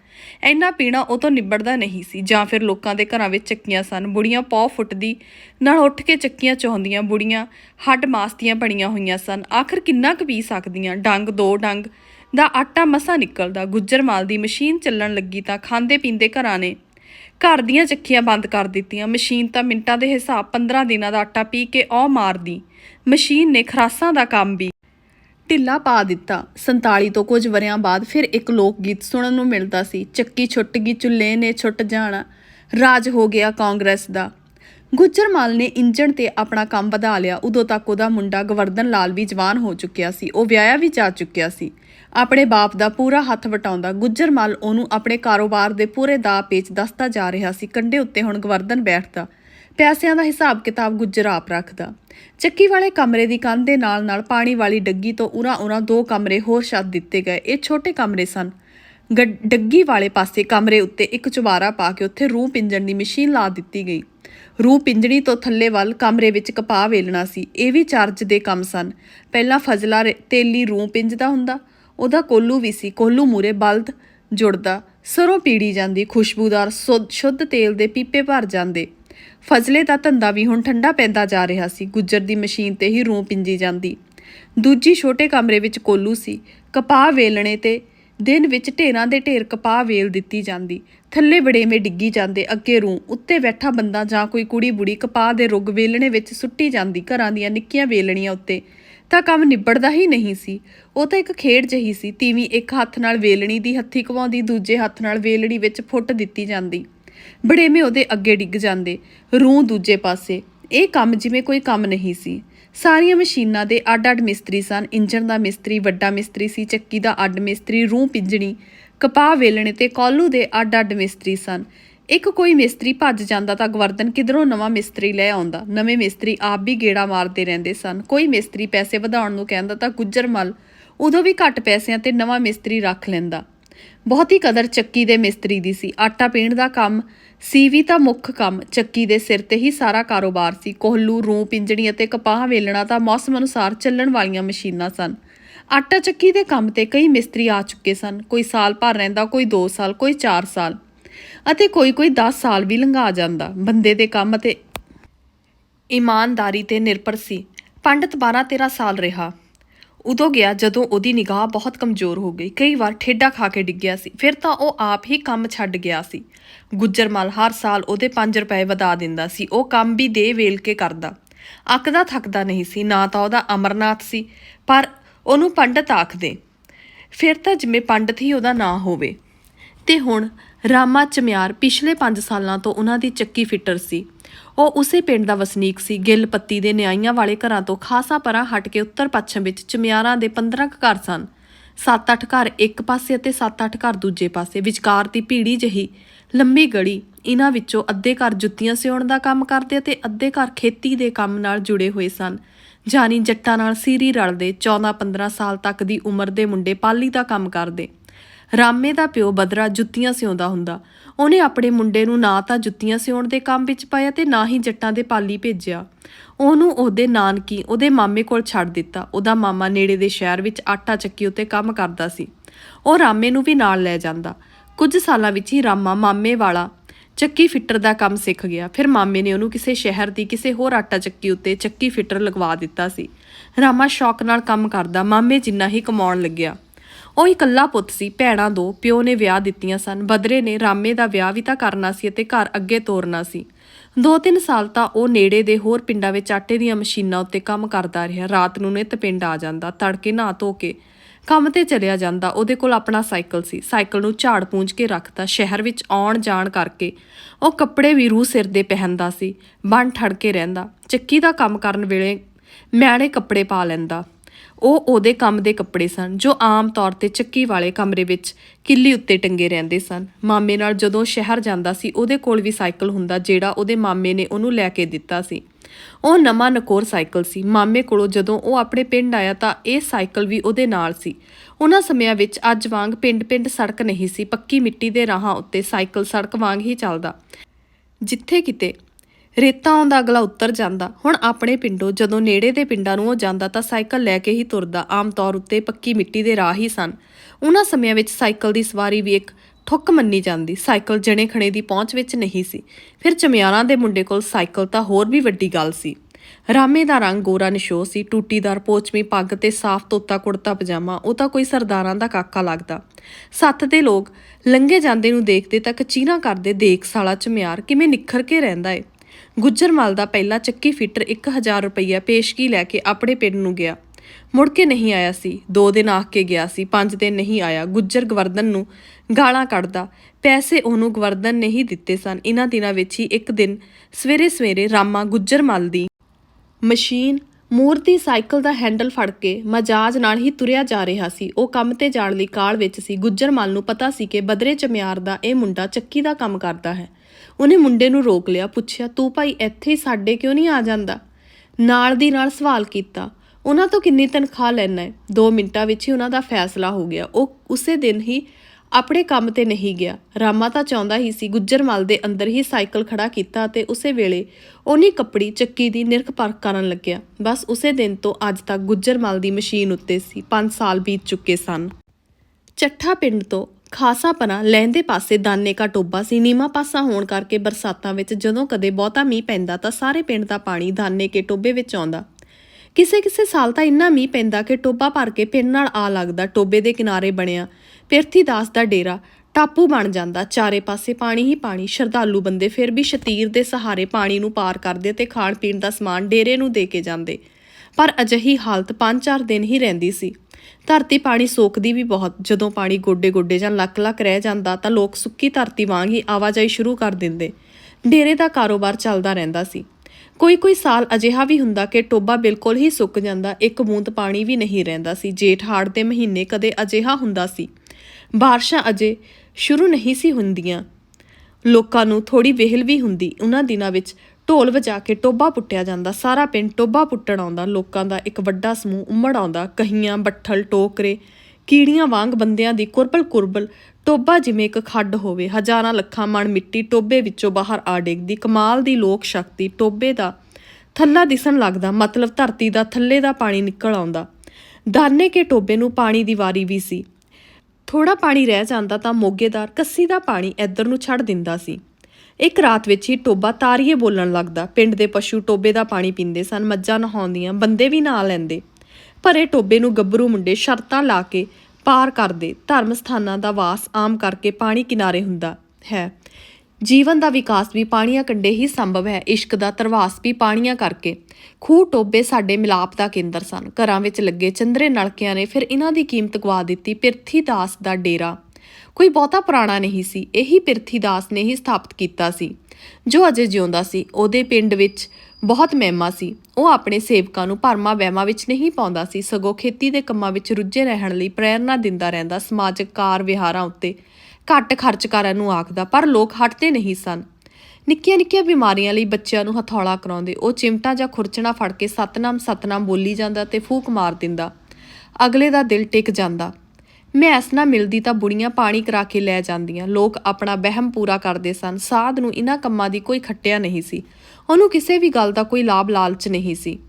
ਇੰਨਾ ਪੀਣਾ ਉਹ ਤੋਂ ਨਿਬੜਦਾ ਨਹੀਂ ਸੀ, ਜਾਂ ਫਿਰ ਲੋਕਾਂ ਦੇ ਘਰਾਂ ਵਿੱਚ ਚੱਕੀਆਂ ਸਨ। ਬੁੜੀਆਂ ਪੌ ਫੁੱਟਦੀ ਨਾਲ ਉੱਠ ਕੇ ਚੱਕੀਆਂ ਚਾਹੁੰਦੀਆਂ, ਬੁੜੀਆਂ ਹੱਡ ਮਾਸ ਦੀਆਂ ਬਣੀਆਂ ਹੋਈਆਂ ਸਨ। ਆਖਰ ਕਿੰਨਾ ਕੁ ਪੀ ਸਕਦੀਆਂ? ਡੰਗ, ਦੋ ਡੰਗ ਦਾ ਆਟਾ ਮਸਾ ਨਿਕਲਦਾ। ਗੁੱਜਰ ਮਾਲ ਦੀ ਮਸ਼ੀਨ ਚੱਲਣ ਲੱਗੀ ਤਾਂ ਖਾਂਦੇ ਪੀਂਦੇ ਘਰਾਂ ਨੇ ਘਰ ਦੀਆਂ ਚੱਕੀਆਂ ਬੰਦ ਕਰ ਦਿੱਤੀਆਂ। ਮਸ਼ੀਨ ਤਾਂ ਮਿੰਟਾਂ ਦੇ ਹਿਸਾਬ 15 ਦਿਨਾਂ ਦਾ ਆਟਾ ਪੀ ਕੇ ਔ ਮਾਰਦੀ। ਮਸ਼ੀਨ ਨੇ ਖਰਾਸਾਂ ਦਾ ਕੰਮ ਵੀ ਢਿੱਲਾ ਪਾ ਦਿੱਤਾ। 47 ਤੋਂ ਕੁਝ ਵਰਿਆਂ ਬਾਅਦ ਫਿਰ ਇੱਕ ਲੋਕ ਗੀਤ ਸੁਣਨ ਨੂੰ ਮਿਲਦਾ ਸੀ। ਚੱਕੀ ਛੁੱਟ ਗਈ, ਚੁੱਲ੍ਹੇ ਨੇ ਛੁੱਟ ਜਾਣਾ। ਰਾਜ ਹੋ ਗਿਆ ਕਾਂਗਰਸ ਦਾ। ਗੁੱਜਰਮਾਲ ਨੇ ਇੰਜਣ ਤੇ ਆਪਣਾ ਕੰਮ ਵਧਾ ਲਿਆ। ਉਦੋਂ ਤੱਕ ਉਹਦਾ ਮੁੰਡਾ ਗਵਰਧਨ ਲਾਲ ਵੀ ਜਵਾਨ ਹੋ ਚੁੱਕਿਆ ਸੀ। ਉਹ ਵਿਆਹਿਆ ਵੀ ਜਾ ਚੁੱਕਿਆ ਸੀ। ਆਪਣੇ ਬਾਪ ਦਾ ਪੂਰਾ ਹੱਥ ਵਟਾਉਂਦਾ ਗੁੱਜਰ ਗੁੱਜਰਮਾਲ ਉਹਨੂੰ ਆਪਣੇ ਕਾਰੋਬਾਰ ਦੇ ਪੂਰੇ ਦਾ ਪੇਚ ਦੱਸਦਾ ਜਾ ਰਿਹਾ ਸੀ ਕੰਡੇ ਉੱਤੇ ਹੁਣ ਗਵਰਧਨ ਬੈਠਦਾ। ਪੈਸਿਆਂ ਦਾ ਹਿਸਾਬ ਕਿਤਾਬ ਗੁੱਜਰ ਆਪ ਰੱਖਦਾ। ਚੱਕੀ ਵਾਲੇ ਕਮਰੇ ਦੀ ਕੰਧ ਦੇ ਨਾਲ ਨਾਲ ਪਾਣੀ ਵਾਲੀ ਡੱਗੀ ਤੋਂ ਉਰਾ ਉਰਾ ਦੋ ਕਮਰੇ ਹੋਰ ਛੱਤ ਦਿੱਤੇ ਗਏ। ਇਹ ਛੋਟੇ ਕਮਰੇ ਸਨ। ਗੱਡ- ਡੱਗੀ ਵਾਲੇ ਪਾਸੇ ਕਮਰੇ ਉੱਤੇ ਇੱਕ ਚੁਬਾਰਾ ਪਾ ਕੇ ਉੱਥੇ ਰੂਹ ਪਿੰਜਣ ਦੀ ਮਸ਼ੀਨ ਲਾ ਦਿੱਤੀ ਗਈ। ਰੂਹ ਪਿੰਜਣੀ ਤੋਂ ਥੱਲੇ ਵੱਲ ਕਮਰੇ ਵਿੱਚ ਕਪਾਹ ਵੇਲਣਾ ਸੀ। ਇਹ ਵੀ ਚਾਰਜ ਦੇ ਕੰਮ ਸਨ। ਪਹਿਲਾਂ ਫਜ਼ਲਾ ਰੇ- ਤੇਲੀ ਰੂਹ ਪਿੰਜਦਾ ਹੁੰਦਾ ਉਹਦਾ ਕੋਲੂ ਵੀ ਸੀ, ਕੋਲੂ ਮੂਰੇ ਬਲਦ ਜੁੜਦਾ, ਸਰੋਂ ਪੀੜੀ ਜਾਂਦੀ, ਖੁਸ਼ਬੂਦਾਰ ਸੁੱਧ- ਸ਼ੁੱਧ ਤੇਲ ਦੇ ਪੀਪੇ ਭਰ ਜਾਂਦੇ। ਫਜ਼ਲੇ ਦਾ ਧੰਦਾ ਵੀ ਹੁਣ ਠੰਡਾ ਪੈਂਦਾ ਜਾ ਰਿਹਾ ਸੀ, ਗੁੱਜਰ ਦੀ ਮਸ਼ੀਨ ਤੇ ਹੀ ਰੂਹ ਪਿੰਜੀ ਜਾਂਦੀ। ਦੂਜੀ ਛੋਟੇ ਕਮਰੇ ਵਿੱਚ ਕੋਲੂ ਸੀ, ਕਪਾਹ ਵੇਲਣੇ ਤੇ ਦਿਨ ਵਿੱਚ ਢੇਰਾਂ ਦੇ ਢੇਰ ਕਪਾਹ ਵੇਲ ਦਿੱਤੀ ਜਾਂਦੀ। ਥੱਲੇ ਵੜੇਵੇਂ ਡਿੱਗੀ ਜਾਂਦੇ, ਅੱਗੇ ਰੂੰ, ਉੱਤੇ ਬੈਠਾ ਬੰਦਾ ਜਾਂ ਕੋਈ ਕੁੜੀ ਬੁੜੀ ਕਪਾਹ ਦੇ ਰੁੱਗ ਵੇਲਣੇ ਵਿੱਚ ਸੁੱਟੀ ਜਾਂਦੀ, ਘਰਾਂ ਦੀਆਂ ਨਿੱਕੀਆਂ ਵੇਲਣੀਆਂ ਉੱਤੇ। ਤਾਂ ਕੰਮ ਨਿਬੜਦਾ ਹੀ ਨਹੀਂ ਸੀ। ਉਹ ਤਾਂ ਇੱਕ ਖੇਡ ਜਹੀ ਸੀ, ਤੀਵੀਂ ਇੱਕ ਹੱਥ ਨਾਲ ਵੇਲਣੀ ਦੀ ਹੱਥੀ ਘਵਾਉਂਦੀ ਦੂਜੇ ਹੱਥ ਨਾਲ ਵੇਲੜੀ ਵਿੱਚ ਫੁੱਟ ਦਿੱਤੀ ਜਾਂਦੀ। ਬੜੇਵੇਂ ਉਹਦੇ ਅੱਗੇ ਡਿੱਗ ਜਾਂਦੇ, ਰੂੰ ਦੂਜੇ ਪਾਸੇ। ਇਹ ਕੰਮ ਜਿਵੇਂ ਕੋਈ ਕੰਮ ਨਹੀਂ ਸੀ। ਸਾਰੀਆਂ ਮਸ਼ੀਨਾਂ ਦੇ ਅੱਡ-ਅੱਡ ਮਿਸਤਰੀ ਸਨ। ਇੰਜਣ ਦਾ ਮਿਸਤਰੀ, ਵੱਡਾ ਮਿਸਤਰੀ ਸੀ, ਚੱਕੀ ਦਾ ਅੱਡ ਮਿਸਤਰੀ ਰੂਹ ਪਿੰਜਣੀ, ਕਪਾਹ ਵੇਲਣੇ ਤੇ ਕੋਲੂ ਦੇ ਅੱਡ-ਅੱਡ ਮਿਸਤਰੀ ਸਨ। ਇੱਕ ਕੋਈ ਮਿਸਤਰੀ ਭੱਜ ਜਾਂਦਾ ਤਾਂ ਗਵਰਦਨ ਕਿਧਰੋਂ ਨਵਾਂ ਮਿਸਤਰੀ ਲੈ ਆਉਂਦਾ? ਨਵੇਂ ਮਿਸਤਰੀ ਆਪ ਵੀ ਗੇੜਾ ਮਾਰਦੇ ਰਹਿੰਦੇ ਸਨ। ਕੋਈ ਮਿਸਤਰੀ ਪੈਸੇ ਵਧਾਉਣ ਨੂੰ ਕਹਿੰਦਾ ਤਾਂ ਗੁੱਜਰ ਗੁੱਜਰਮਲ ਉਦੋਂ ਵੀ ਘੱਟ ਪੈਸਿਆਂ ਤੇ ਨਵਾਂ ਮਿਸਤਰੀ ਰੱਖ ਲੈਂਦਾ। ਬਹੁਤੀ ਕਦਰ ਚੱਕੀ ਦੇ ਮਿਸਤਰੀ ਦੀ ਸੀ। ਆਟਾ ਪੀਣ ਦਾ ਕੰਮ ਸੀਵੀ ਤਾਂ ਮੁੱਖ ਕੰਮ। ਚੱਕੀ ਦੇ ਸਿਰ ਤੇ ਹੀ ਸਾਰਾ ਕਾਰੋਬਾਰ ਸੀ। ਕੋਹਲੂ, ਰੂੰ ਪਿੰਜਣੀ ਅਤੇ ਕਪਾਹ ਵੇਲਣਾ ਤਾਂ ਮੌਸਮ ਅਨੁਸਾਰ ਚੱਲਣ ਵਾਲੀਆਂ ਮਸ਼ੀਨਾਂ ਸਨ। ਆਟਾ ਚੱਕੀ ਦੇ ਕੰਮ ਤੇ ਕਈ ਮਿਸਤਰੀ ਆ ਚੁੱਕੇ ਸਨ। ਕੋਈ ਸਾਲ ਭਰ ਰਹਿੰਦਾ, ਕੋਈ 2 ਸਾਲ, ਕੋਈ 4 ਸਾਲ। ਅਤੇ ਕੋਈ ਕੋਈ 10 ਸਾਲ ਵੀ ਲੰਘਾ ਜਾਂਦਾ। ਬੰਦੇ ਦੇ ਕੰਮ ਤੇ ਇਮਾਨਦਾਰੀ ਤੇ ਨਿਰਭਰ ਸੀ। ਪੰਡਤ 12 13 ਸਾਲ ਰਿਹਾ। ਉਦੋਂ ਗਿਆ ਜਦੋਂ ਉਹਦੀ ਨਿਗਾਹ ਬਹੁਤ ਕਮਜ਼ੋਰ ਹੋ ਗਈ। ਕਈ ਵਾਰ ਠੇਡਾ ਖਾ ਕੇ ਡਿੱਗਿਆ ਸੀ। ਫਿਰ ਤਾਂ ਉਹ ਆਪ ਹੀ ਕੰਮ ਛੱਡ ਗਿਆ ਸੀ। ਗੁੱਜਰਮਲ ਹਰ ਸਾਲ ਉਹਦੇ 5 ਰੁਪਏ ਵਧਾ ਦਿੰਦਾ ਸੀ। ਉਹ ਕੰਮ ਵੀ ਦੇ ਵੇਲ ਕੇ ਕਰਦਾ। ਅੱਕਦਾ ਥੱਕਦਾ ਨਹੀਂ ਸੀ। ਨਾ ਤਾਂ ਉਹਦਾ ਅਮਰਨਾਥ ਸੀ। ਪਰ ਉਹਨੂੰ ਪੰਡਤ ਆਖਦੇ, ਫਿਰ ਤਾਂ ਜਿਵੇਂ ਪੰਡਤ ਹੀ ਉਹਦਾ ਨਾਂ ਹੋਵੇ। ਤੇ ਹੁਣ ਰਾਮਾ ਚਮਿਆਰ ਪਿਛਲੇ 5 ਸਾਲਾਂ ਤੋਂ ਉਹਨਾਂ ਦੀ ਚੱਕੀ ਫਿੱਟਰ ਸੀ। ਉਹ ਉਸੇ ਪਿੰਡ ਦਾ ਵਸਨੀਕ ਸੀ। ਗਿੱਲ ਪੱਤੀ ਦੇ ਨਿਆਈਆਂ ਵਾਲੇ ਘਰਾਂ ਤੋਂ ਖਾਸਾ ਪਰਾਂ ਹਟ ਕੇ ਉੱਤਰ ਪੱਛਮ ਵਿੱਚ ਚਮਿਆਰਾਂ ਦੇ 15 ਕੁ ਘਰ ਸਨ। 7-8 ਘਰ ਇੱਕ ਪਾਸੇ ਅਤੇ 7-8 ਘਰ ਦੂਜੇ ਪਾਸੇ। ਵਿਚਕਾਰ ਦੀ ਭੀੜੀ ਜਹੀ ਲੰਮੀ ਗੜੀ ਇਹਨਾਂ ਵਿੱਚੋਂ ਅੱਧੇ ਘਰ ਜੁੱਤੀਆਂ ਸਿਉਣ ਦਾ ਕੰਮ ਕਰਦੇ ਅਤੇ ਅੱਧੇ ਘਰ ਖੇਤੀ ਦੇ ਕੰਮ ਨਾਲ ਜੁੜੇ ਹੋਏ ਸਨ। ਜਾਨੀ ਜੱਟਾਂ ਨਾਲ ਸੀਰੀ ਰਲਦੇ 14-15 ਸਾਲ ਤੱਕ ਦੀ ਉਮਰ ਦੇ ਮੁੰਡੇ ਪਾਲੀ ਦਾ ਕੰਮ ਕਰਦੇ। ਰਾਮੇ ਦਾ ਪਿਓ ਬਦਰਾ ਜੁੱਤੀਆਂ ਸਿਉਂਦਾ ਹੁੰਦਾ। ਉਹਨੇ ਆਪਣੇ ਮੁੰਡੇ ਨੂੰ ਨਾ ਤਾਂ ਜੁੱਤੀਆਂ ਸਿਉਣ ਦੇ ਕੰਮ ਵਿੱਚ ਪਾਇਆ ਤੇ ਨਾ ਹੀ ਜੱਟਾਂ ਦੇ ਪਾਲੀ ਭੇਜਿਆ। ਉਹਨੂੰ ਉਹਦੇ ਨਾਨਕੀ, ਉਹਦੇ ਮਾਮੇ ਕੋਲ ਛੱਡ ਦਿੱਤਾ। ਉਹਦਾ ਮਾਮਾ ਨੇੜੇ ਦੇ ਸ਼ਹਿਰ ਵਿੱਚ ਆਟਾ ਚੱਕੀ ਉੱਤੇ ਕੰਮ ਕਰਦਾ ਸੀ। ਉਹ ਰਾਮੇ ਨੂੰ ਵੀ ਨਾਲ ਲੈ ਜਾਂਦਾ। ਕੁਝ ਸਾਲਾਂ ਵਿੱਚ ਹੀ ਰਾਮਾ ਮਾਮੇ ਵਾਲਾ ਚੱਕੀ ਫਿੱਟਰ ਦਾ ਕੰਮ ਸਿੱਖ ਗਿਆ। ਫਿਰ ਮਾਮੇ ਨੇ ਉਹਨੂੰ ਕਿਸੇ ਸ਼ਹਿਰ ਦੀ ਕਿਸੇ ਹੋਰ ਆਟਾ ਚੱਕੀ ਉੱਤੇ ਚੱਕੀ ਫਿੱਟਰ ਲਗਵਾ ਦਿੱਤਾ ਸੀ। ਰਾਮਾ ਸ਼ੌਕ ਨਾਲ ਕੰਮ ਕਰਦਾ, ਮਾਮੇ ਜਿੰਨਾ ਹੀ ਕਮਾਉਣ ਲੱਗਿਆ। ਉਹ ਇਕੱਲਾ ਪੁੱਤ ਸੀ, ਭੈਣਾਂ ਦੋ, ਪਿਓ ਨੇ ਵਿਆਹ ਦਿੱਤੀਆਂ ਸਨ, ਬਦਰੇ ਨੇ ਰਾਮੇ ਦਾ ਵਿਆਹ ਵੀ ਤਾਂ ਕਰਨਾ ਸੀ ਅਤੇ ਘਰ ਅੱਗੇ ਤੋਰਨਾ ਸੀ। ਦੋ ਤਿੰਨ ਸਾਲ ਤਾਂ ਉਹ ਨੇੜੇ ਦੇ ਹੋਰ ਪਿੰਡਾਂ ਵਿੱਚ ਆਟੇ ਦੀਆਂ ਮਸ਼ੀਨਾਂ ਉੱਤੇ ਕੰਮ ਕਰਦਾ ਰਿਹਾ, ਰਾਤ ਨੂੰ ਨਿਤ ਪਿੰਡ ਆ ਜਾਂਦਾ, ਤੜਕੇ ਨਹਾ ਧੋ ਕੇ ਕੰਮ ਤੇ ਚਲਿਆ ਜਾਂਦਾ, ਉਹਦੇ ਕੋਲ ਆਪਣਾ ਸਾਈਕਲ ਸੀ, ਸਾਈਕਲ ਨੂੰ ਝਾੜ ਪੂੰਝ ਕੇ ਰੱਖਦਾ, ਸ਼ਹਿਰ ਵਿੱਚ ਆਉਣ ਜਾਣ ਕਰਕੇ ਉਹ ਕੱਪੜੇ ਵੀ ਰੂਹ ਸਿਰ ਦੇ ਪਹਿਨਦਾ ਸੀ ਬਣ ਠੜ ਕੇ ਰਹਿੰਦਾ, ਚੱਕੀ ਦਾ ਕੰਮ ਕਰਨ ਵੇਲੇ ਮੈਣੇ ਕੱਪੜੇ ਪਾ ਲੈਂਦਾ। ਉਹ ਉਹਦੇ ਕੰਮ ਦੇ ਕੱਪੜੇ ਸਨ, ਜੋ ਆਮ ਤੌਰ ਤੇ ਚੱਕੀ ਵਾਲੇ ਕਮਰੇ ਵਿੱਚ ਕਿੱਲੀ ਉੱਤੇ ਟੰਗੇ ਰਹਿੰਦੇ ਸਨ। ਮਾਮੇ ਨਾਲ ਜਦੋਂ ਸ਼ਹਿਰ ਜਾਂਦਾ ਸੀ, ਉਹਦੇ ਕੋਲ ਵੀ ਸਾਈਕਲ ਹੁੰਦਾ ਜਿਹੜਾ ਉਹਦੇ ਮਾਮੇ ਨੇ ਉਹਨੂੰ ਲੈ ਕੇ ਦਿੱਤਾ ਸੀ। ਉਹ ਨਵਾਂ ਨਕੋਰ ਸਾਈਕਲ ਸੀ। ਮਾਮੇ ਕੋਲੋਂ ਜਦੋਂ ਉਹ ਆਪਣੇ ਪਿੰਡ ਆਇਆ ਤਾਂ ਇਹ ਸਾਈਕਲ ਵੀ ਉਹਦੇ ਨਾਲ ਸੀ। ਉਹਨਾਂ ਸਮਿਆਂ ਵਿੱਚ ਅੱਜ ਵਾਂਗ ਪਿੰਡ-ਪਿੰਡ ਸੜਕ ਨਹੀਂ ਸੀ, ਪੱਕੀ ਮਿੱਟੀ ਦੇ ਰਾਹਾਂ ਉੱਤੇ ਸਾਈਕਲ ਸੜਕ ਵਾਂਗ ਹੀ ਚੱਲਦਾ। ਜਿੱਥੇ ਕਿਤੇ ਰੇਤਾ ਆਉਂਦਾ, ਅਗਲਾ ਉੱਤਰ ਜਾਂਦਾ। ਹੁਣ ਆਪਣੇ ਪਿੰਡੋਂ ਜਦੋਂ ਨੇੜੇ ਦੇ ਪਿੰਡਾਂ ਨੂੰ ਉਹ ਜਾਂਦਾ ਤਾਂ ਸਾਈਕਲ ਲੈ ਕੇ ਹੀ ਤੁਰਦਾ। ਆਮ ਤੌਰ ਉੱਤੇ ਪੱਕੀ ਮਿੱਟੀ ਦੇ ਰਾਹ ਹੀ ਸਨ। ਉਹਨਾਂ ਸਮਿਆਂ ਵਿੱਚ ਸਾਈਕਲ ਦੀ ਸਵਾਰੀ ਵੀ ਇੱਕ ਠੁੱਕ ਮੰਨੀ ਜਾਂਦੀ। ਸਾਈਕਲ ਜਣੇ ਖਣੇ ਦੀ ਪਹੁੰਚ ਵਿੱਚ ਨਹੀਂ ਸੀ। ਫਿਰ ਚਮਿਆਰਾਂ ਦੇ ਮੁੰਡੇ ਕੋਲ ਸਾਈਕਲ ਤਾਂ ਹੋਰ ਵੀ ਵੱਡੀ ਗੱਲ ਸੀ। ਰਾਮੇ ਦਾ ਰੰਗ ਗੋਰਾ ਨਿਸ਼ੋ ਸੀ। ਟੂਟੀਦਾਰ ਪੋਚਮੀ ਪੱਗ ਤੇ ਸਾਫ਼ ਤੋਤਾ ਕੁੜਤਾ ਪਜਾਮਾ, ਉਹ ਤਾਂ ਕੋਈ ਸਰਦਾਰਾਂ ਦਾ ਕਾਕਾ ਲੱਗਦਾ। ਸੱਤ ਦੇ ਲੋਕ ਲੰਘੇ ਜਾਂਦੇ ਨੂੰ ਦੇਖਦੇ ਤਾਂ ਕਚੀਨਾ ਕਰਦੇ, ਦੇਖ ਸਾਲਾ ਚਮਿਆਰ ਕਿਵੇਂ ਨਿੱਖਰ ਕੇ ਰਹਿੰਦਾ ਏ। ਗੁੱਜਰਮਲ ਦਾ ਪਹਿਲਾ ਚੱਕੀ ਫਿੱਟਰ 1000 ਰੁਪਈਆ ਪੇਸ਼ਗੀ ਲੈ ਕੇ ਆਪਣੇ ਪਿੰਡ ਨੂੰ ਗਿਆ। ਮੁੜ ਕੇ ਨਹੀਂ ਆਇਆ ਸੀ। ਦੋ ਦਿਨ ਆਖ ਕੇ ਗਿਆ ਸੀ। ਪੰਜ ਦਿਨ ਨਹੀਂ ਆਇਆ। ਗੁੱਜਰ ਗਵਰਦਨ ਨੂੰ ਗਾਲਾਂ ਕੱਢਦਾ। ਪੈਸੇ ਉਹਨੂੰ ਗਵਰਦਨ ਨੇ ਹੀ ਦਿੱਤੇ ਸਨ। ਇਹਨਾਂ ਦਿਨਾਂ ਵਿੱਚ ਹੀ ਇੱਕ ਦਿਨ ਸਵੇਰੇ ਸਵੇਰੇ ਰਾਮਾ ਗੁੱਜਰਮਲ ਦੀ ਮਸ਼ੀਨ ਮੂਰਤੀ ਸਾਈਕਲ ਦਾ ਹੈਂਡਲ ਫੜ ਕੇ ਮਜਾਜ ਨਾਲ ਹੀ ਤੁਰਿਆ ਜਾ ਰਿਹਾ ਸੀ। ਉਹ ਕੰਮ ਤੇ ਜਾਣ ਲਈ ਕਾਲ ਵਿੱਚ ਸੀ। ਗੁੱਜਰਮਾਲ ਨੂੰ ਪਤਾ ਸੀ ਕਿ ਬਦਰੇ ਚਮਿਆਰ ਦਾ ਇਹ ਮੁੰਡਾ ਚੱਕੀ ਦਾ ਕੰਮ ਕਰਦਾ ਹੈ। ਉਹਨੇ ਮੁੰਡੇ ਨੂੰ ਰੋਕ ਲਿਆ, ਪੁੱਛਿਆ, ਤੂੰ ਭਾਈ ਇੱਥੇ ਹੀ ਸਾਡੇ ਕਿਉਂ ਨਹੀਂ ਆ ਜਾਂਦਾ? ਨਾਲ ਦੀ ਨਾਲ ਸਵਾਲ ਕੀਤਾ, ਉਹਨਾਂ ਤੋਂ ਕਿੰਨੀ ਤਨਖਾਹ ਲੈਣਾ ਹੈ? 2 ਮਿੰਟਾਂ ਵਿੱਚ ਹੀ ਉਹਨਾਂ ਦਾ ਫੈਸਲਾ ਹੋ ਗਿਆ। ਉਹ ਉਸੇ ਦਿਨ ਹੀ ਆਪਣੇ ਕੰਮ ਤੇ ਨਹੀਂ ਗਿਆ। ਰਾਮਾ ਤਾਂ ਚਾਹੁੰਦਾ ਹੀ ਸੀ ਗੁੱਜਰਮਲ ਦੇ ਅੰਦਰ ਹੀ ਸਾਈਕਲ ਖੜਾ ਕੀਤਾ ਤੇ ਉਸੇ ਵੇਲੇ ਉਹਨੇ ਕੱਪੜੀ ਚੱਕੀ ਦੀ ਨਿਰਖ ਪਰਖ ਕਰਨ ਲੱਗਿਆ। ਬਸ ਉਸੇ ਦਿਨ ਤੋਂ ਅੱਜ ਤੱਕ ਗੁੱਜਰਮਲ ਦੀ ਮਸ਼ੀਨ ਉੱਤੇ ਸੀ। 5 ਸਾਲ ਬੀਤ ਚੁੱਕੇ ਸਨ। ਚੱਠਾ ਪਿੰਡ ਤੋਂ ਖਾਸਾ ਪਨਾ, ਲਹਿੰਦੇ ਪਾਸੇ ਦਾਨੇ ਕਾ ਟੋਬਾ ਸੀ ਨੀਮਾ ਪਾਸਾ ਹੋਣ ਕਰਕੇ ਬਰਸਾਤਾਂ ਵਿੱਚ ਜਦੋਂ ਕਦੇ ਬਹੁਤਾ ਮੀਂਹ ਪੈਂਦਾ ਤਾਂ ਸਾਰੇ ਪਿੰਡ ਦਾ ਪਾਣੀ ਦਾਨੇ ਕੇ ਟੋਬੇ ਵਿੱਚ ਆਉਂਦਾ। ਕਿਸੇ ਕਿਸੇ ਸਾਲ ਤਾਂ ਇੰਨਾ ਮੀਂਹ ਪੈਂਦਾ ਕਿ ਟੋਬਾ ਭਰ ਕੇ ਪਿੰਡ ਨਾਲ ਆ ਲੱਗਦਾ ਟੋਬੇ ਦੇ ਕਿਨਾਰੇ ਬਣਿਆ। ਪਿਰਥੀ ਦਾਸ ਦਾ ਡੇਰਾ, ਟਾਪੂ ਬਣ ਜਾਂਦਾ, ਚਾਰੇ ਪਾਸੇ ਪਾਣੀ ਹੀ ਪਾਣੀ, ਸ਼ਰਧਾਲੂ ਬੰਦੇ ਫਿਰ ਵੀ ਸ਼ਤੀਰ ਦੇ ਸਹਾਰੇ ਪਾਣੀ ਨੂੰ ਪਾਰ ਕਰਦੇ ਤੇ ਖਾਣ ਪੀਣ ਦਾ ਸਮਾਨ ਡੇਰੇ ਨੂੰ ਦੇ ਕੇ ਜਾਂਦੇ। ਪਰ ਅਜਿਹੀ ਹਾਲਤ 5-4 ਦਿਨ ਹੀ ਰਹਿੰਦੀ ਸੀ। ਧਰਤੀ ਪਾਣੀ ਸੋਕਦੀ ਵੀ ਬਹੁਤ। ਜਦੋਂ ਪਾਣੀ ਗੋਡੇ-ਗੋਡੇ ਜਾਂ ਲੱਕ-ਲੱਕ ਰਹਿ ਜਾਂਦਾ ਤਾਂ ਲੋਕ ਸੁੱਕੀ ਧਰਤੀ ਵਾਂਗ ਹੀ ਆਵਾਜਾਈ ਸ਼ੁਰੂ ਕਰ ਦਿੰਦੇ। ਡੇਰੇ ਦਾ ਕਾਰੋਬਾਰ ਚੱਲਦਾ ਰਹਿੰਦਾ ਸੀ। ਕੋਈ ਕੋਈ ਸਾਲ ਅਜਿਹਾ ਵੀ ਹੁੰਦਾ ਕਿ ਟੋਬਾ ਬਿਲਕੁਲ ਹੀ ਸੁੱਕ ਜਾਂਦਾ, ਇੱਕ ਬੂੰਦ ਪਾਣੀ ਵੀ ਨਹੀਂ ਰਹਿੰਦਾ ਸੀ। ਜੇਠ ਹਾੜ ਦੇ ਮਹੀਨੇ ਕਦੇ ਅਜਿਹਾ ਹੁੰਦਾ ਸੀ। ਬਾਰਿਸ਼ਾਂ ਅਜੇ ਸ਼ੁਰੂ ਨਹੀਂ ਸੀ ਹੁੰਦੀਆਂ। ਲੋਕਾਂ ਨੂੰ ਥੋੜੀ ਵਿਹਲ ਵੀ ਹੁੰਦੀ। ਉਹਨਾਂ ਦਿਨਾਂ ਵਿੱਚ ਢੋਲ ਵਜਾ ਕੇ ਟੋਬਾ ਪੁੱਟਿਆ ਜਾਂਦਾ। ਸਾਰਾ ਪਿੰਡ ਟੋਬਾ ਪੁੱਟਣ ਆਉਂਦਾ। ਲੋਕਾਂ ਦਾ ਇੱਕ ਵੱਡਾ ਸਮੂਹ ਉਮੜ ਆਉਂਦਾ। ਕਹੀਆਂ, ਬੱਠਲ, ਟੋਕਰੇ, ਕੀੜੀਆਂ ਵਾਂਗ ਬੰਦਿਆਂ ਦੀ ਕੁਰਬਲ ਕੁਰਬਲ। ਟੋਬਾ ਜਿਵੇਂ ਇੱਕ ਖੱਡ ਹੋਵੇ, ਹਜ਼ਾਰਾਂ ਲੱਖਾਂ ਮਣ ਮਿੱਟੀ ਟੋਬੇ ਵਿੱਚੋਂ ਬਾਹਰ ਆ ਡਿੱਗਦੀ। ਕਮਾਲ ਦੀ ਲੋਕ ਸ਼ਕਤੀ ਟੋਬੇ ਦਾ ਥੱਲਾ ਦਿਸਣ ਲੱਗਦਾ। ਮਤਲਬ ਧਰਤੀ ਦਾ ਥੱਲੇ ਦਾ ਪਾਣੀ ਨਿਕਲ ਆਉਂਦਾ। ਦਾਨੇ ਕੇ ਟੋਬੇ ਨੂੰ ਪਾਣੀ ਦੀ ਵਾਰੀ ਵੀ ਸੀ। ਥੋੜਾ ਪਾਣੀ ਰਹਿ ਜਾਂਦਾ ਤਾਂ ਮੋਗੇਦਾਰ ਕੱਸੀ ਦਾ ਪਾਣੀ ਇੱਧਰ ਨੂੰ ਛੱਡ ਦਿੰਦਾ ਸੀ। ਇੱਕ ਰਾਤ ਵਿੱਚ ਹੀ ਟੋਬਾ ਤਾਰੀਏ ਬੋਲਣ ਲੱਗਦਾ। ਪਿੰਡ ਦੇ ਪਸ਼ੂ ਟੋਬੇ ਦਾ ਪਾਣੀ ਪੀਂਦੇ ਸਨ, ਮੱਝਾਂ ਨਹਾਉਂਦੀਆਂ, ਬੰਦੇ ਵੀ ਨਹਾ ਲੈਂਦੇ। ਭਰੇ ਟੋਬੇ ਨੂੰ ਗੱਭਰੂ ਮੁੰਡੇ ਸ਼ਰਤਾਂ ਲਾ ਕੇ ਪਾਰ ਕਰਦੇ, ਧਰਮ ਸਥਾਨਾਂ ਦਾ ਵਾਸ ਆਮ ਕਰਕੇ ਪਾਣੀ ਕਿਨਾਰੇ ਹੁੰਦਾ ਹੈ। ਜੀਵਨ ਦਾ ਵਿਕਾਸ ਵੀ ਪਾਣੀਆਂ ਕੰਢੇ ਹੀ ਸੰਭਵ ਹੈ। ਇਸ਼ਕ ਦਾ ਤਰਵਾਸ ਵੀ ਪਾਣੀਆਂ ਕਰਕੇ। ਖੂਹ ਟੋਬੇ ਸਾਡੇ ਮਿਲਾਪ ਦਾ ਕੇਂਦਰ ਸਨ। ਘਰਾਂ ਵਿੱਚ ਲੱਗੇ ਚੰਦਰੇ ਨਲਕਿਆਂ ਨੇ ਫਿਰ ਇਹਨਾਂ ਦੀ ਕੀਮਤ ਗਵਾ ਦਿੱਤੀ ਪਿਰਥੀ ਦਾਸ ਦਾ ਡੇਰਾ। ਕੋਈ ਬਹੁਤਾ ਪੁਰਾਣਾ ਨਹੀਂ ਸੀ, ਇਹੀ ਪਿਰਥੀ ਦਾਸ ਨੇ ਹੀ ਸਥਾਪਿਤ ਕੀਤਾ ਸੀ। ਜੋ ਅਜੇ ਜਿਉਂਦਾ ਸੀ, ਉਹਦੇ ਪਿੰਡ ਵਿੱਚ ਬਹੁਤ ਮਹਿਮਾ ਸੀ। ਉਹ ਆਪਣੇ ਸੇਵਕਾਂ ਨੂੰ ਭਰਮਾ ਵਹਿਮਾਂ ਵਿੱਚ ਨਹੀਂ ਪਾਉਂਦਾ ਸੀ, ਸਗੋਂ ਖੇਤੀ ਦੇ ਕੰਮਾਂ ਵਿੱਚ ਰੁੱਝੇ ਰਹਿਣ ਲਈ ਪ੍ਰੇਰਣਾ ਦਿੰਦਾ ਰਹਿੰਦਾ ਸਮਾਜਿਕ ਕਾਰ ਵਿਹਾਰਾਂ ਉੱਤੇ ਘੱਟ ਖਰਚ ਕਰਨ ਨੂੰ ਆਖਦਾ, ਪਰ ਲੋਕ ਹਟਦੇ ਨਹੀਂ ਸਨ। ਨਿੱਕੀਆਂ ਨਿੱਕੀਆਂ ਬਿਮਾਰੀਆਂ ਲਈ ਬੱਚਿਆਂ ਨੂੰ ਹਥੌਲਾ ਕਰਾਉਂਦੇ, ਉਹ ਚਿਮਟਾ ਜਾਂ ਖੁਰਚਣਾ ਫੜ ਕੇ ਸਤਨਾਮ ਸਤਨਾਮ ਬੋਲੀ ਜਾਂਦਾ ਤੇ ਫੂਕ ਮਾਰ ਦਿੰਦਾ। ਅਗਲੇ ਦਾ ਦਿਲ ਟਿਕ ਜਾਂਦਾ। ਮੈਸ ਨਾ ਮਿਲਦੀ ਤਾਂ ਬੁੜੀਆਂ ਪਾਣੀ ਕਰਾ ਕੇ ਲੈ ਜਾਂਦੀਆਂ। ਲੋਕ ਆਪਣਾ ਵਹਿਮ ਪੂਰਾ ਕਰਦੇ ਸਨ। ਸਾਧ ਨੂੰ ਇਹਨਾਂ ਕੰਮਾਂ ਦੀ ਕੋਈ ਖੱਟਿਆ ਨਹੀਂ ਸੀ। ਉਹਨੂੰ ਕਿਸੇ ਵੀ ਗੱਲ ਦਾ ਕੋਈ ਲਾਭ ਲਾਲਚ ਨਹੀਂ ਸੀ।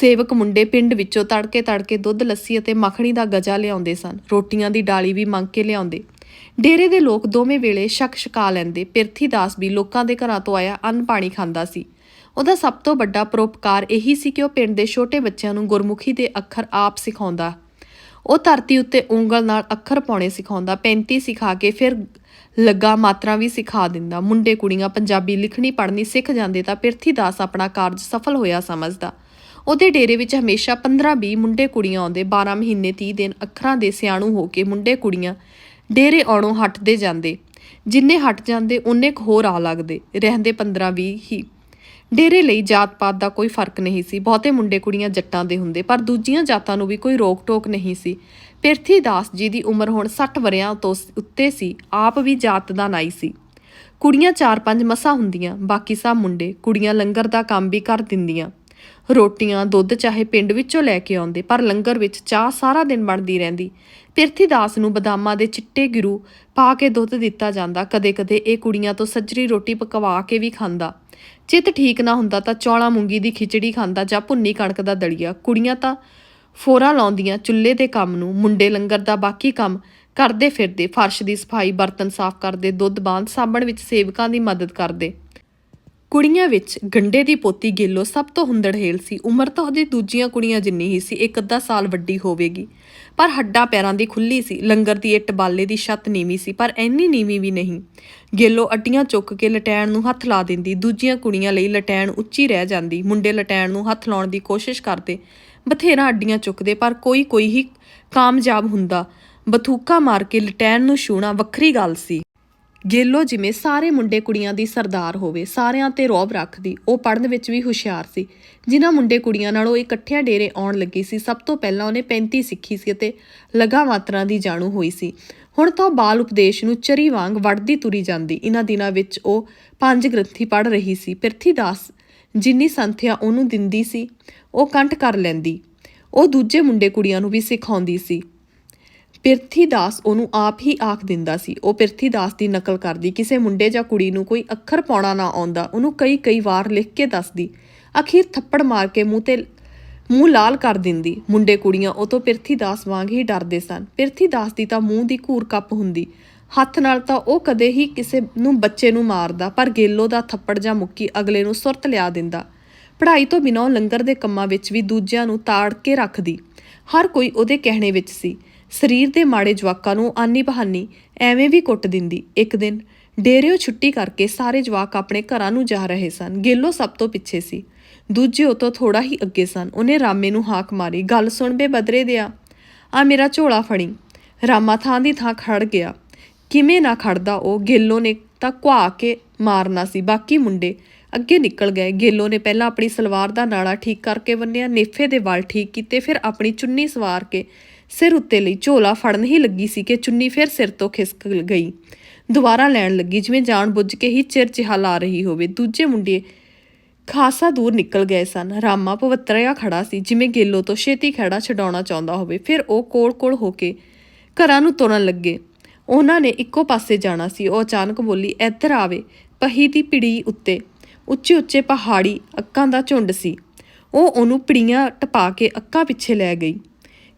ਸੇਵਕ ਮੁੰਡੇ ਪਿੰਡ ਵਿੱਚੋਂ ਤੜਕੇ ਤੜਕੇ ਦੁੱਧ, ਲੱਸੀ ਅਤੇ ਮੱਖਣੀ ਦਾ ਗਜਾ ਲਿਆਉਂਦੇ ਸਨ। ਰੋਟੀਆਂ ਦੀ ਡਾਲੀ ਵੀ ਮੰਗ ਕੇ ਲਿਆਉਂਦੇ। ਡੇਰੇ ਦੇ ਲੋਕ ਦੋਵੇਂ ਵੇਲੇ ਸ਼ੱਕ ਸ਼ਕਾ ਲੈਂਦੇ। ਪਿਰਥੀ ਦਾਸ ਵੀ ਲੋਕਾਂ ਦੇ ਘਰਾਂ ਤੋਂ ਆਇਆ ਅੰਨ ਪਾਣੀ ਖਾਂਦਾ ਸੀ। ਉਹਦਾ ਸਭ ਤੋਂ ਵੱਡਾ ਪਰੋਪਕਾਰ ਇਹੀ ਸੀ ਕਿ ਉਹ ਪਿੰਡ ਦੇ ਛੋਟੇ ਬੱਚਿਆਂ ਨੂੰ ਗੁਰਮੁਖੀ ਦੇ ਅੱਖਰ ਆਪ ਸਿਖਾਉਂਦਾ ਉਹ ਧਰਤੀ ਉੱਤੇ ਉਂਗਲ ਨਾਲ ਅੱਖਰ ਪਾਉਣੇ ਸਿਖਾਉਂਦਾ 35 ਸਿਖਾ ਕੇ ਫਿਰ ਲੱਗਾ ਮਾਤਰਾ ਵੀ ਸਿਖਾ ਦਿੰਦਾ। ਮੁੰਡੇ ਕੁੜੀਆਂ ਪੰਜਾਬੀ ਲਿਖਣੀ, ਪੜ੍ਹਨੀ ਸਿੱਖ ਜਾਂਦੇ ਤਾਂ ਪਿਰਥੀ ਦਾਸ ਆਪਣਾ ਕਾਰਜ ਸਫਲ ਹੋਇਆ ਸਮਝਦਾ। ਉਹਦੇ ਡੇਰੇ ਵਿੱਚ ਹਮੇਸ਼ਾ 15-20 ਮੁੰਡੇ ਕੁੜੀਆਂ ਆਉਂਦੇ 12 ਮਹੀਨੇ 30 ਦਿਨ ਅੱਖਰਾਂ ਦੇ ਸਿਆਣੂ ਹੋ ਕੇ ਮੁੰਡੇ ਕੁੜੀਆਂ ਡੇਰੇ ਆਉਣੋਂ ਹਟਦੇ ਜਾਂਦੇ। ਜਿੰਨੇ ਹਟ ਜਾਂਦੇ ਉਨੇ ਕੁ ਹੋਰ ਆ ਲੱਗਦੇ। ਰਹਿੰਦੇ 15-20 ਹੀ ਡੇਰੇ ਲਈ ਜਾਤ ਪਾਤ ਦਾ ਕੋਈ ਫ਼ਰਕ ਨਹੀਂ ਸੀ। ਬਹੁਤੇ ਮੁੰਡੇ ਕੁੜੀਆਂ ਜੱਟਾਂ ਦੇ ਹੁੰਦੇ, ਪਰ ਦੂਜੀਆਂ ਜਾਤਾਂ ਨੂੰ ਵੀ ਕੋਈ ਰੋਕ ਟੋਕ ਨਹੀਂ ਸੀ। ਪਿਰਥੀ ਦਾਸ ਜੀ ਦੀ ਉਮਰ ਹੁਣ 60 ਵਰਿਆਂ ਤੋਂ ਉੱਤੇ ਸੀ, ਆਪ ਵੀ ਜਾਤ ਦਾ ਨਾਈ ਸੀ। ਕੁੜੀਆਂ ਚਾਰ ਪੰਜ ਮਸਾ ਹੁੰਦੀਆਂ, ਬਾਕੀ ਸਭ ਮੁੰਡੇ ਕੁੜੀਆਂ ਲੰਗਰ ਦਾ ਕੰਮ ਵੀ ਕਰ ਦਿੰਦੀਆਂ। ਰੋਟੀਆਂ, ਦੁੱਧ ਚਾਹੇ ਪਿੰਡ ਵਿੱਚੋਂ ਲੈ ਕੇ ਆਉਂਦੇ, ਪਰ ਲੰਗਰ ਵਿੱਚ ਚਾਹ ਸਾਰਾ ਦਿਨ ਬਣਦੀ ਰਹਿੰਦੀ। ਪਿਰਥੀ ਦਾਸ ਨੂੰ ਬਦਾਮਾਂ ਦੇ ਚਿੱਟੇ ਗਿਰੂ ਪਾ ਕੇ ਦੁੱਧ ਦਿੱਤਾ ਜਾਂਦਾ। ਕਦੇ-ਕਦੇ ਇਹ ਕੁੜੀਆਂ ਤੋਂ ਸੱਜਰੀ ਰੋਟੀ ਪਕਵਾ ਕੇ ਵੀ ਖਾਂਦਾ। ਚਿੱਤ ਠੀਕ ਨਾ ਹੁੰਦਾ ਤਾਂ ਚੌਲਾ ਮੂੰਗੀ ਦੀ ਖਿਚੜੀ ਖਾਂਦਾ ਜਾਂ ਭੁੰਨੀ ਕਣਕ ਦਾ ਦਲੀਆ। ਕੁੜੀਆਂ ਤਾਂ ਫੋਰਾ ਲਾਉਂਦੀਆਂ ਚੁੱਲ੍ਹੇ ਦੇ ਕੰਮ ਨੂੰ, ਮੁੰਡੇ ਲੰਗਰ ਦਾ ਬਾਕੀ ਕੰਮ, ਕਰਦੇ ਫਿਰਦੇ, ਫਰਸ਼ ਦੀ ਸਫ਼ਾਈ, ਬਰਤਨ ਸਾਫ਼ ਕਰਦੇ, ਦੁੱਧ ਬਾਂਧ ਸਾਬਣ ਵਿੱਚ ਸੇਵਕਾਂ ਦੀ ਮਦਦ ਕਰਦੇ। ਕੁੜੀਆਂ ਵਿੱਚ ਗੰਡੇ ਦੀ ਪੋਤੀ ਗੇਲੋ ਸਭ ਤੋਂ ਹੁੰਦੜਹੇਲ ਸੀ। ਉਮਰ ਤਾਂ ਉਹਦੀ ਦੂਜੀਆਂ ਕੁੜੀਆਂ ਜਿੰਨੀ ਹੀ ਸੀ, ਇੱਕ ਅੱਧਾ ਸਾਲ ਵੱਡੀ ਹੋਵੇਗੀ। ਪਰ ਹੱਡਾਂ ਪੈਰਾਂ ਦੀ ਖੁੱਲੀ ਸੀ, ਲੰਗਰ ਦੀ ਇੱਟ ਬਾਲੇ ਦੀ ਛੱਤ ਨੀਵੀਂ ਸੀ, ਪਰ ਐਨੀ ਨੀਵੀਂ ਵੀ ਨਹੀਂ। ਗੇਲੋ ਅੱਡੀਆਂ ਚੁੱਕ ਕੇ ਲਟੈਣ ਨੂੰ ਹੱਥ ਲਾ ਦਿੰਦੀ, ਦੂਜੀਆਂ ਕੁੜੀਆਂ ਲਈ ਲਟੈਣ ਉੱਚੀ ਰਹਿ ਜਾਂਦੀ, ਮੁੰਡੇ ਲਟੈਣ ਨੂੰ ਹੱਥ ਲਾਉਣ ਦੀ ਕੋਸ਼ਿਸ਼ ਕਰਦੇ। ਬਥੇਰਾ ਅੱਡੀਆਂ ਚੁੱਕਦੇ, ਪਰ ਕੋਈ ਕੋਈ ਹੀ ਕਾਮਯਾਬ ਹੁੰਦਾ। ਬਥੂਕਾ ਮਾਰ ਕੇ ਲਟੈਣ ਨੂੰ ਛੂਣਾ ਵੱਖਰੀ ਗੱਲ ਸੀ। ਗੇਲੋ ਜਿਵੇਂ ਸਾਰੇ ਮੁੰਡੇ ਕੁੜੀਆਂ ਦੀ ਸਰਦਾਰ ਹੋਵੇ, ਸਾਰਿਆਂ ਤੇ ਰੌਬ ਰੱਖਦੀ, ਉਹ ਪੜਨ ਵਿੱਚ ਵੀ ਹੁਸ਼ਿਆਰ ਸੀ। ਜਿਨ੍ਹਾਂ ਮੁੰਡੇ ਕੁੜੀਆਂ ਨਾਲ ਉਹ ਇਕੱਠਿਆਂ ਡੇਰੇ ਆਉਣ ਲੱਗੀ ਸੀ, ਸਭ ਤੋਂ ਪਹਿਲਾਂ ਉਹਨੇ 35 ਸਿੱਖੀ ਸੀ ਅਤੇ ਲਗਾ ਮਾਤਰਾ ਦੀ ਜਾਣੂ ਹੋਈ ਸੀ। ਹੁਣ ਤਾਂ ਉਹ ਬਾਲ ਉਪਦੇਸ਼ ਨੂੰ ਚਰੀ ਵਾਂਗ ਵੜਦੀ ਤੁਰੀ ਜਾਂਦੀ। ਇਹਨਾਂ ਦਿਨਾਂ ਵਿੱਚ ਉਹ ਪੰਜ ਗ੍ਰੰਥੀ ਪੜ ਰਹੀ ਸੀ। ਪਿਰਥੀ ਦਾਸ ਜਿੰਨੀ ਸੰਥਿਆ ਉਹਨੂੰ ਦਿੰਦੀ ਸੀ, ਉਹ ਕੰਠ ਕਰ ਲੈਂਦੀ। ਉਹ ਦੂਜੇ ਮੁੰਡੇ ਕੁੜੀਆਂ ਨੂੰ ਵੀ ਸਿਖਾਉਂਦੀ ਸੀ। ਪਿਰਥੀ ਦਾਸ ਉਹਨੂੰ ਆਪ ਹੀ ਆਖ ਦਿੰਦਾ ਸੀ। ਉਹ ਪਿਰਥੀ ਦਾਸ ਦੀ ਨਕਲ ਕਰਦੀ। ਕਿਸੇ ਮੁੰਡੇ ਜਾਂ ਕੁੜੀ ਨੂੰ ਕੋਈ ਅੱਖਰ ਪਾਉਣਾ ਨਾ ਆਉਂਦਾ। ਉਹਨੂੰ ਕਈ ਕਈ ਵਾਰ ਲਿਖ ਕੇ ਦੱਸਦੀ। ਅਖੀਰ ਥੱਪੜ ਮਾਰ ਕੇ ਮੂੰਹ ਤੇ ਮੂੰਹ ਲਾਲ ਕਰ ਦਿੰਦੀ। ਮੁੰਡੇ ਕੁੜੀਆਂ ਉਹ ਤੋਂ ਪਿਰਥੀ ਦਾਸ ਵਾਂਗ ਹੀ ਡਰਦੇ ਸਨ। ਪਿਰਥੀ ਦਾਸ ਦੀ ਤਾਂ ਮੂੰਹ ਦੀ ਘੂਰ ਕੱਪ ਹੁੰਦੀ। ਹੱਥ ਨਾਲ ਤਾਂ ਉਹ ਕਦੇ ਹੀ ਕਿਸੇ ਨੂੰ ਬੱਚੇ ਨੂੰ ਮਾਰਦਾ, ਪਰ ਗੇਲੋ ਦਾ ਥੱਪੜ ਜਾਂ ਮੁੱਕੀ ਅਗਲੇ ਨੂੰ ਸੁਰਤ ਲਿਆ ਦਿੰਦਾ। ਪੜ੍ਹਾਈ ਤੋਂ ਬਿਨਾਂ ਲੰਗਰ ਦੇ ਕੰਮਾਂ ਵਿੱਚ ਵੀ ਦੂਜਿਆਂ ਨੂੰ ਤਾੜ ਕੇ ਰੱਖਦੀ। ਹਰ ਕੋਈ ਉਹਦੇ ਕਹਿਣੇ ਵਿੱਚ ਸੀ। ਸਰੀਰ ਦੇ ਮਾੜੇ ਜਵਾਕਾਂ ਨੂੰ ਆਨੀ ਬਹਾਨੀ ਐਵੇਂ ਵੀ ਕੁੱਟ ਦਿੰਦੀ। ਇੱਕ ਦਿਨ ਡੇਰਿਓ ਛੁੱਟੀ ਕਰਕੇ ਸਾਰੇ ਜਵਾਕ ਆਪਣੇ ਘਰਾਂ ਨੂੰ ਜਾ ਰਹੇ ਸਨ। ਗੇਲੋ ਸਭ ਤੋਂ ਪਿੱਛੇ ਸੀ। ਦੂਜੇ ਉਹ ਤੋਂ ਥੋੜਾ ਹੀ ਅੱਗੇ ਸਨ। ਉਹਨੇ ਰਾਮੇ ਨੂੰ ਹਾਕ ਮਾਰੀ। ਗੱਲ ਸੁਣ ਬੇ ਬਦਰੇ ਦਿਆ, ਆ ਮੇਰਾ ਝੋਲਾ ਫੜੀ। ਰਾਮਾ ਥਾਂ ਦੀ ਥਾਂ ਖੜ ਗਿਆ। ਕਿਵੇਂ ਨਾ ਖੜਦਾ ਉਹ। ਗੇਲੋ ਨੇ ਤਾਂ ਘੁਆ ਕੇ ਮਾਰਨਾ ਸੀ। ਬਾਕੀ ਮੁੰਡੇ ਅੱਗੇ ਨਿਕਲ ਗਏ। ਗੇਲੋ ਨੇ ਪਹਿਲਾਂ ਆਪਣੀ ਸਲਵਾਰ ਦਾ ਨਾੜਾ ਠੀਕ ਕਰਕੇ ਬੰਨਿਆ। ਨੇਫੇ ਦੇ ਵਾਲ ਠੀਕ ਕੀਤੇ। ਫਿਰ ਆਪਣੀ ਚੁੰਨੀ ਸਵਾਰ ਕੇ ਸਿਰ ਉੱਤੇ ਲਈ ਝੋਲਾ ਫੜਨ ਹੀ ਲੱਗੀ ਸੀ ਕਿ ਚੁੰਨੀ ਫਿਰ ਸਿਰ ਤੋਂ ਖਿਸਕ ਗਈ। ਦੁਬਾਰਾ ਲੈਣ ਲੱਗੀ, ਜਿਵੇਂ ਜਾਣ ਬੁੱਝ ਕੇ ਹੀ ਚਿਰ ਚਿਹਾ ਲਾ ਰਹੀ ਹੋਵੇ। ਦੂਜੇ ਮੁੰਡੇ ਖਾਸਾ ਦੂਰ ਨਿਕਲ ਗਏ ਸਨ। ਰਾਮਾ ਪਵਿੱਤਰਿਆ ਖੜਾ ਸੀ, ਜਿਵੇਂ ਗੇਲੋ ਤੋਂ ਛੇਤੀ ਖੜਾ ਛਡਾਉਣਾ ਚਾਹੁੰਦਾ ਹੋਵੇ। ਫਿਰ ਉਹ ਕੋਲ-ਕੋਲ ਹੋ ਕੇ ਘਰਾਂ ਨੂੰ ਤੁਰਨ ਲੱਗੇ। ਉਹਨਾਂ ਨੇ ਇੱਕੋ ਪਾਸੇ ਜਾਣਾ ਸੀ। ਉਹ ਅਚਾਨਕ ਬੋਲੀ, ਇੱਧਰ ਆਵੇ। ਪਹੀ ਦੀ ਪਿੜੀ ਉੱਤੇ ਉੱਚੇ ਉੱਚੇ ਪਹਾੜੀ ਅੱਕਾਂ ਦਾ ਝੁੰਡ ਸੀ। ਉਹ ਉਹਨੂੰ ਪਿੜੀਆਂ ਟਪਾ ਕੇ ਅੱਕਾਂ ਪਿੱਛੇ ਲੈ ਗਈ।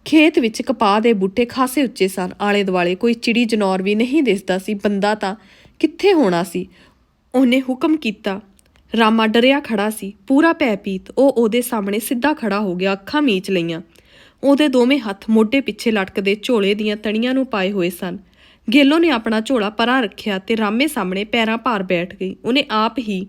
ਖੇਤ ਵਿੱਚ ਕਪਾਹ ਦੇ ਬੂਟੇ ਖਾਸੇ ਉੱਚੇ ਸਨ। ਆਲੇ ਦੁਆਲੇ ਕੋਈ ਚਿੜੀ ਜਨੌਰ ਵੀ ਨਹੀਂ ਦਿਸਦਾ ਸੀ। ਬੰਦਾ ਤਾਂ ਕਿੱਥੇ ਹੋਣਾ ਸੀ? ਉਹਨੇ ਹੁਕਮ ਕੀਤਾ। ਰਾਮਾ ਡਰਿਆ ਖੜਾ ਸੀ। ਪੂਰਾ ਭੈਪੀਤ ਉਹ ਉਹਦੇ ਸਾਹਮਣੇ ਸਿੱਧਾ ਖੜਾ ਹੋ ਗਿਆ। ਅੱਖਾਂ ਮੀਚ ਲਈਆਂ। ਉਹਦੇ ਦੋਵੇਂ ਹੱਥ ਮੋਢੇ ਪਿੱਛੇ ਲਟਕਦੇ ਝੋਲੇ ਦੀਆਂ ਤਣੀਆਂ ਨੂੰ ਪਾਏ ਹੋਏ ਸਨ। ਗੇਲੋ ਨੇ ਆਪਣਾ ਝੋਲਾ ਪਰਾਂ ਰੱਖਿਆ ਤੇ ਰਾਮੇ ਸਾਹਮਣੇ ਪੈਰਾਂ ਭਾਰ ਬੈਠ ਗਈ। ਉਹਨੇ ਆਪ ਹੀ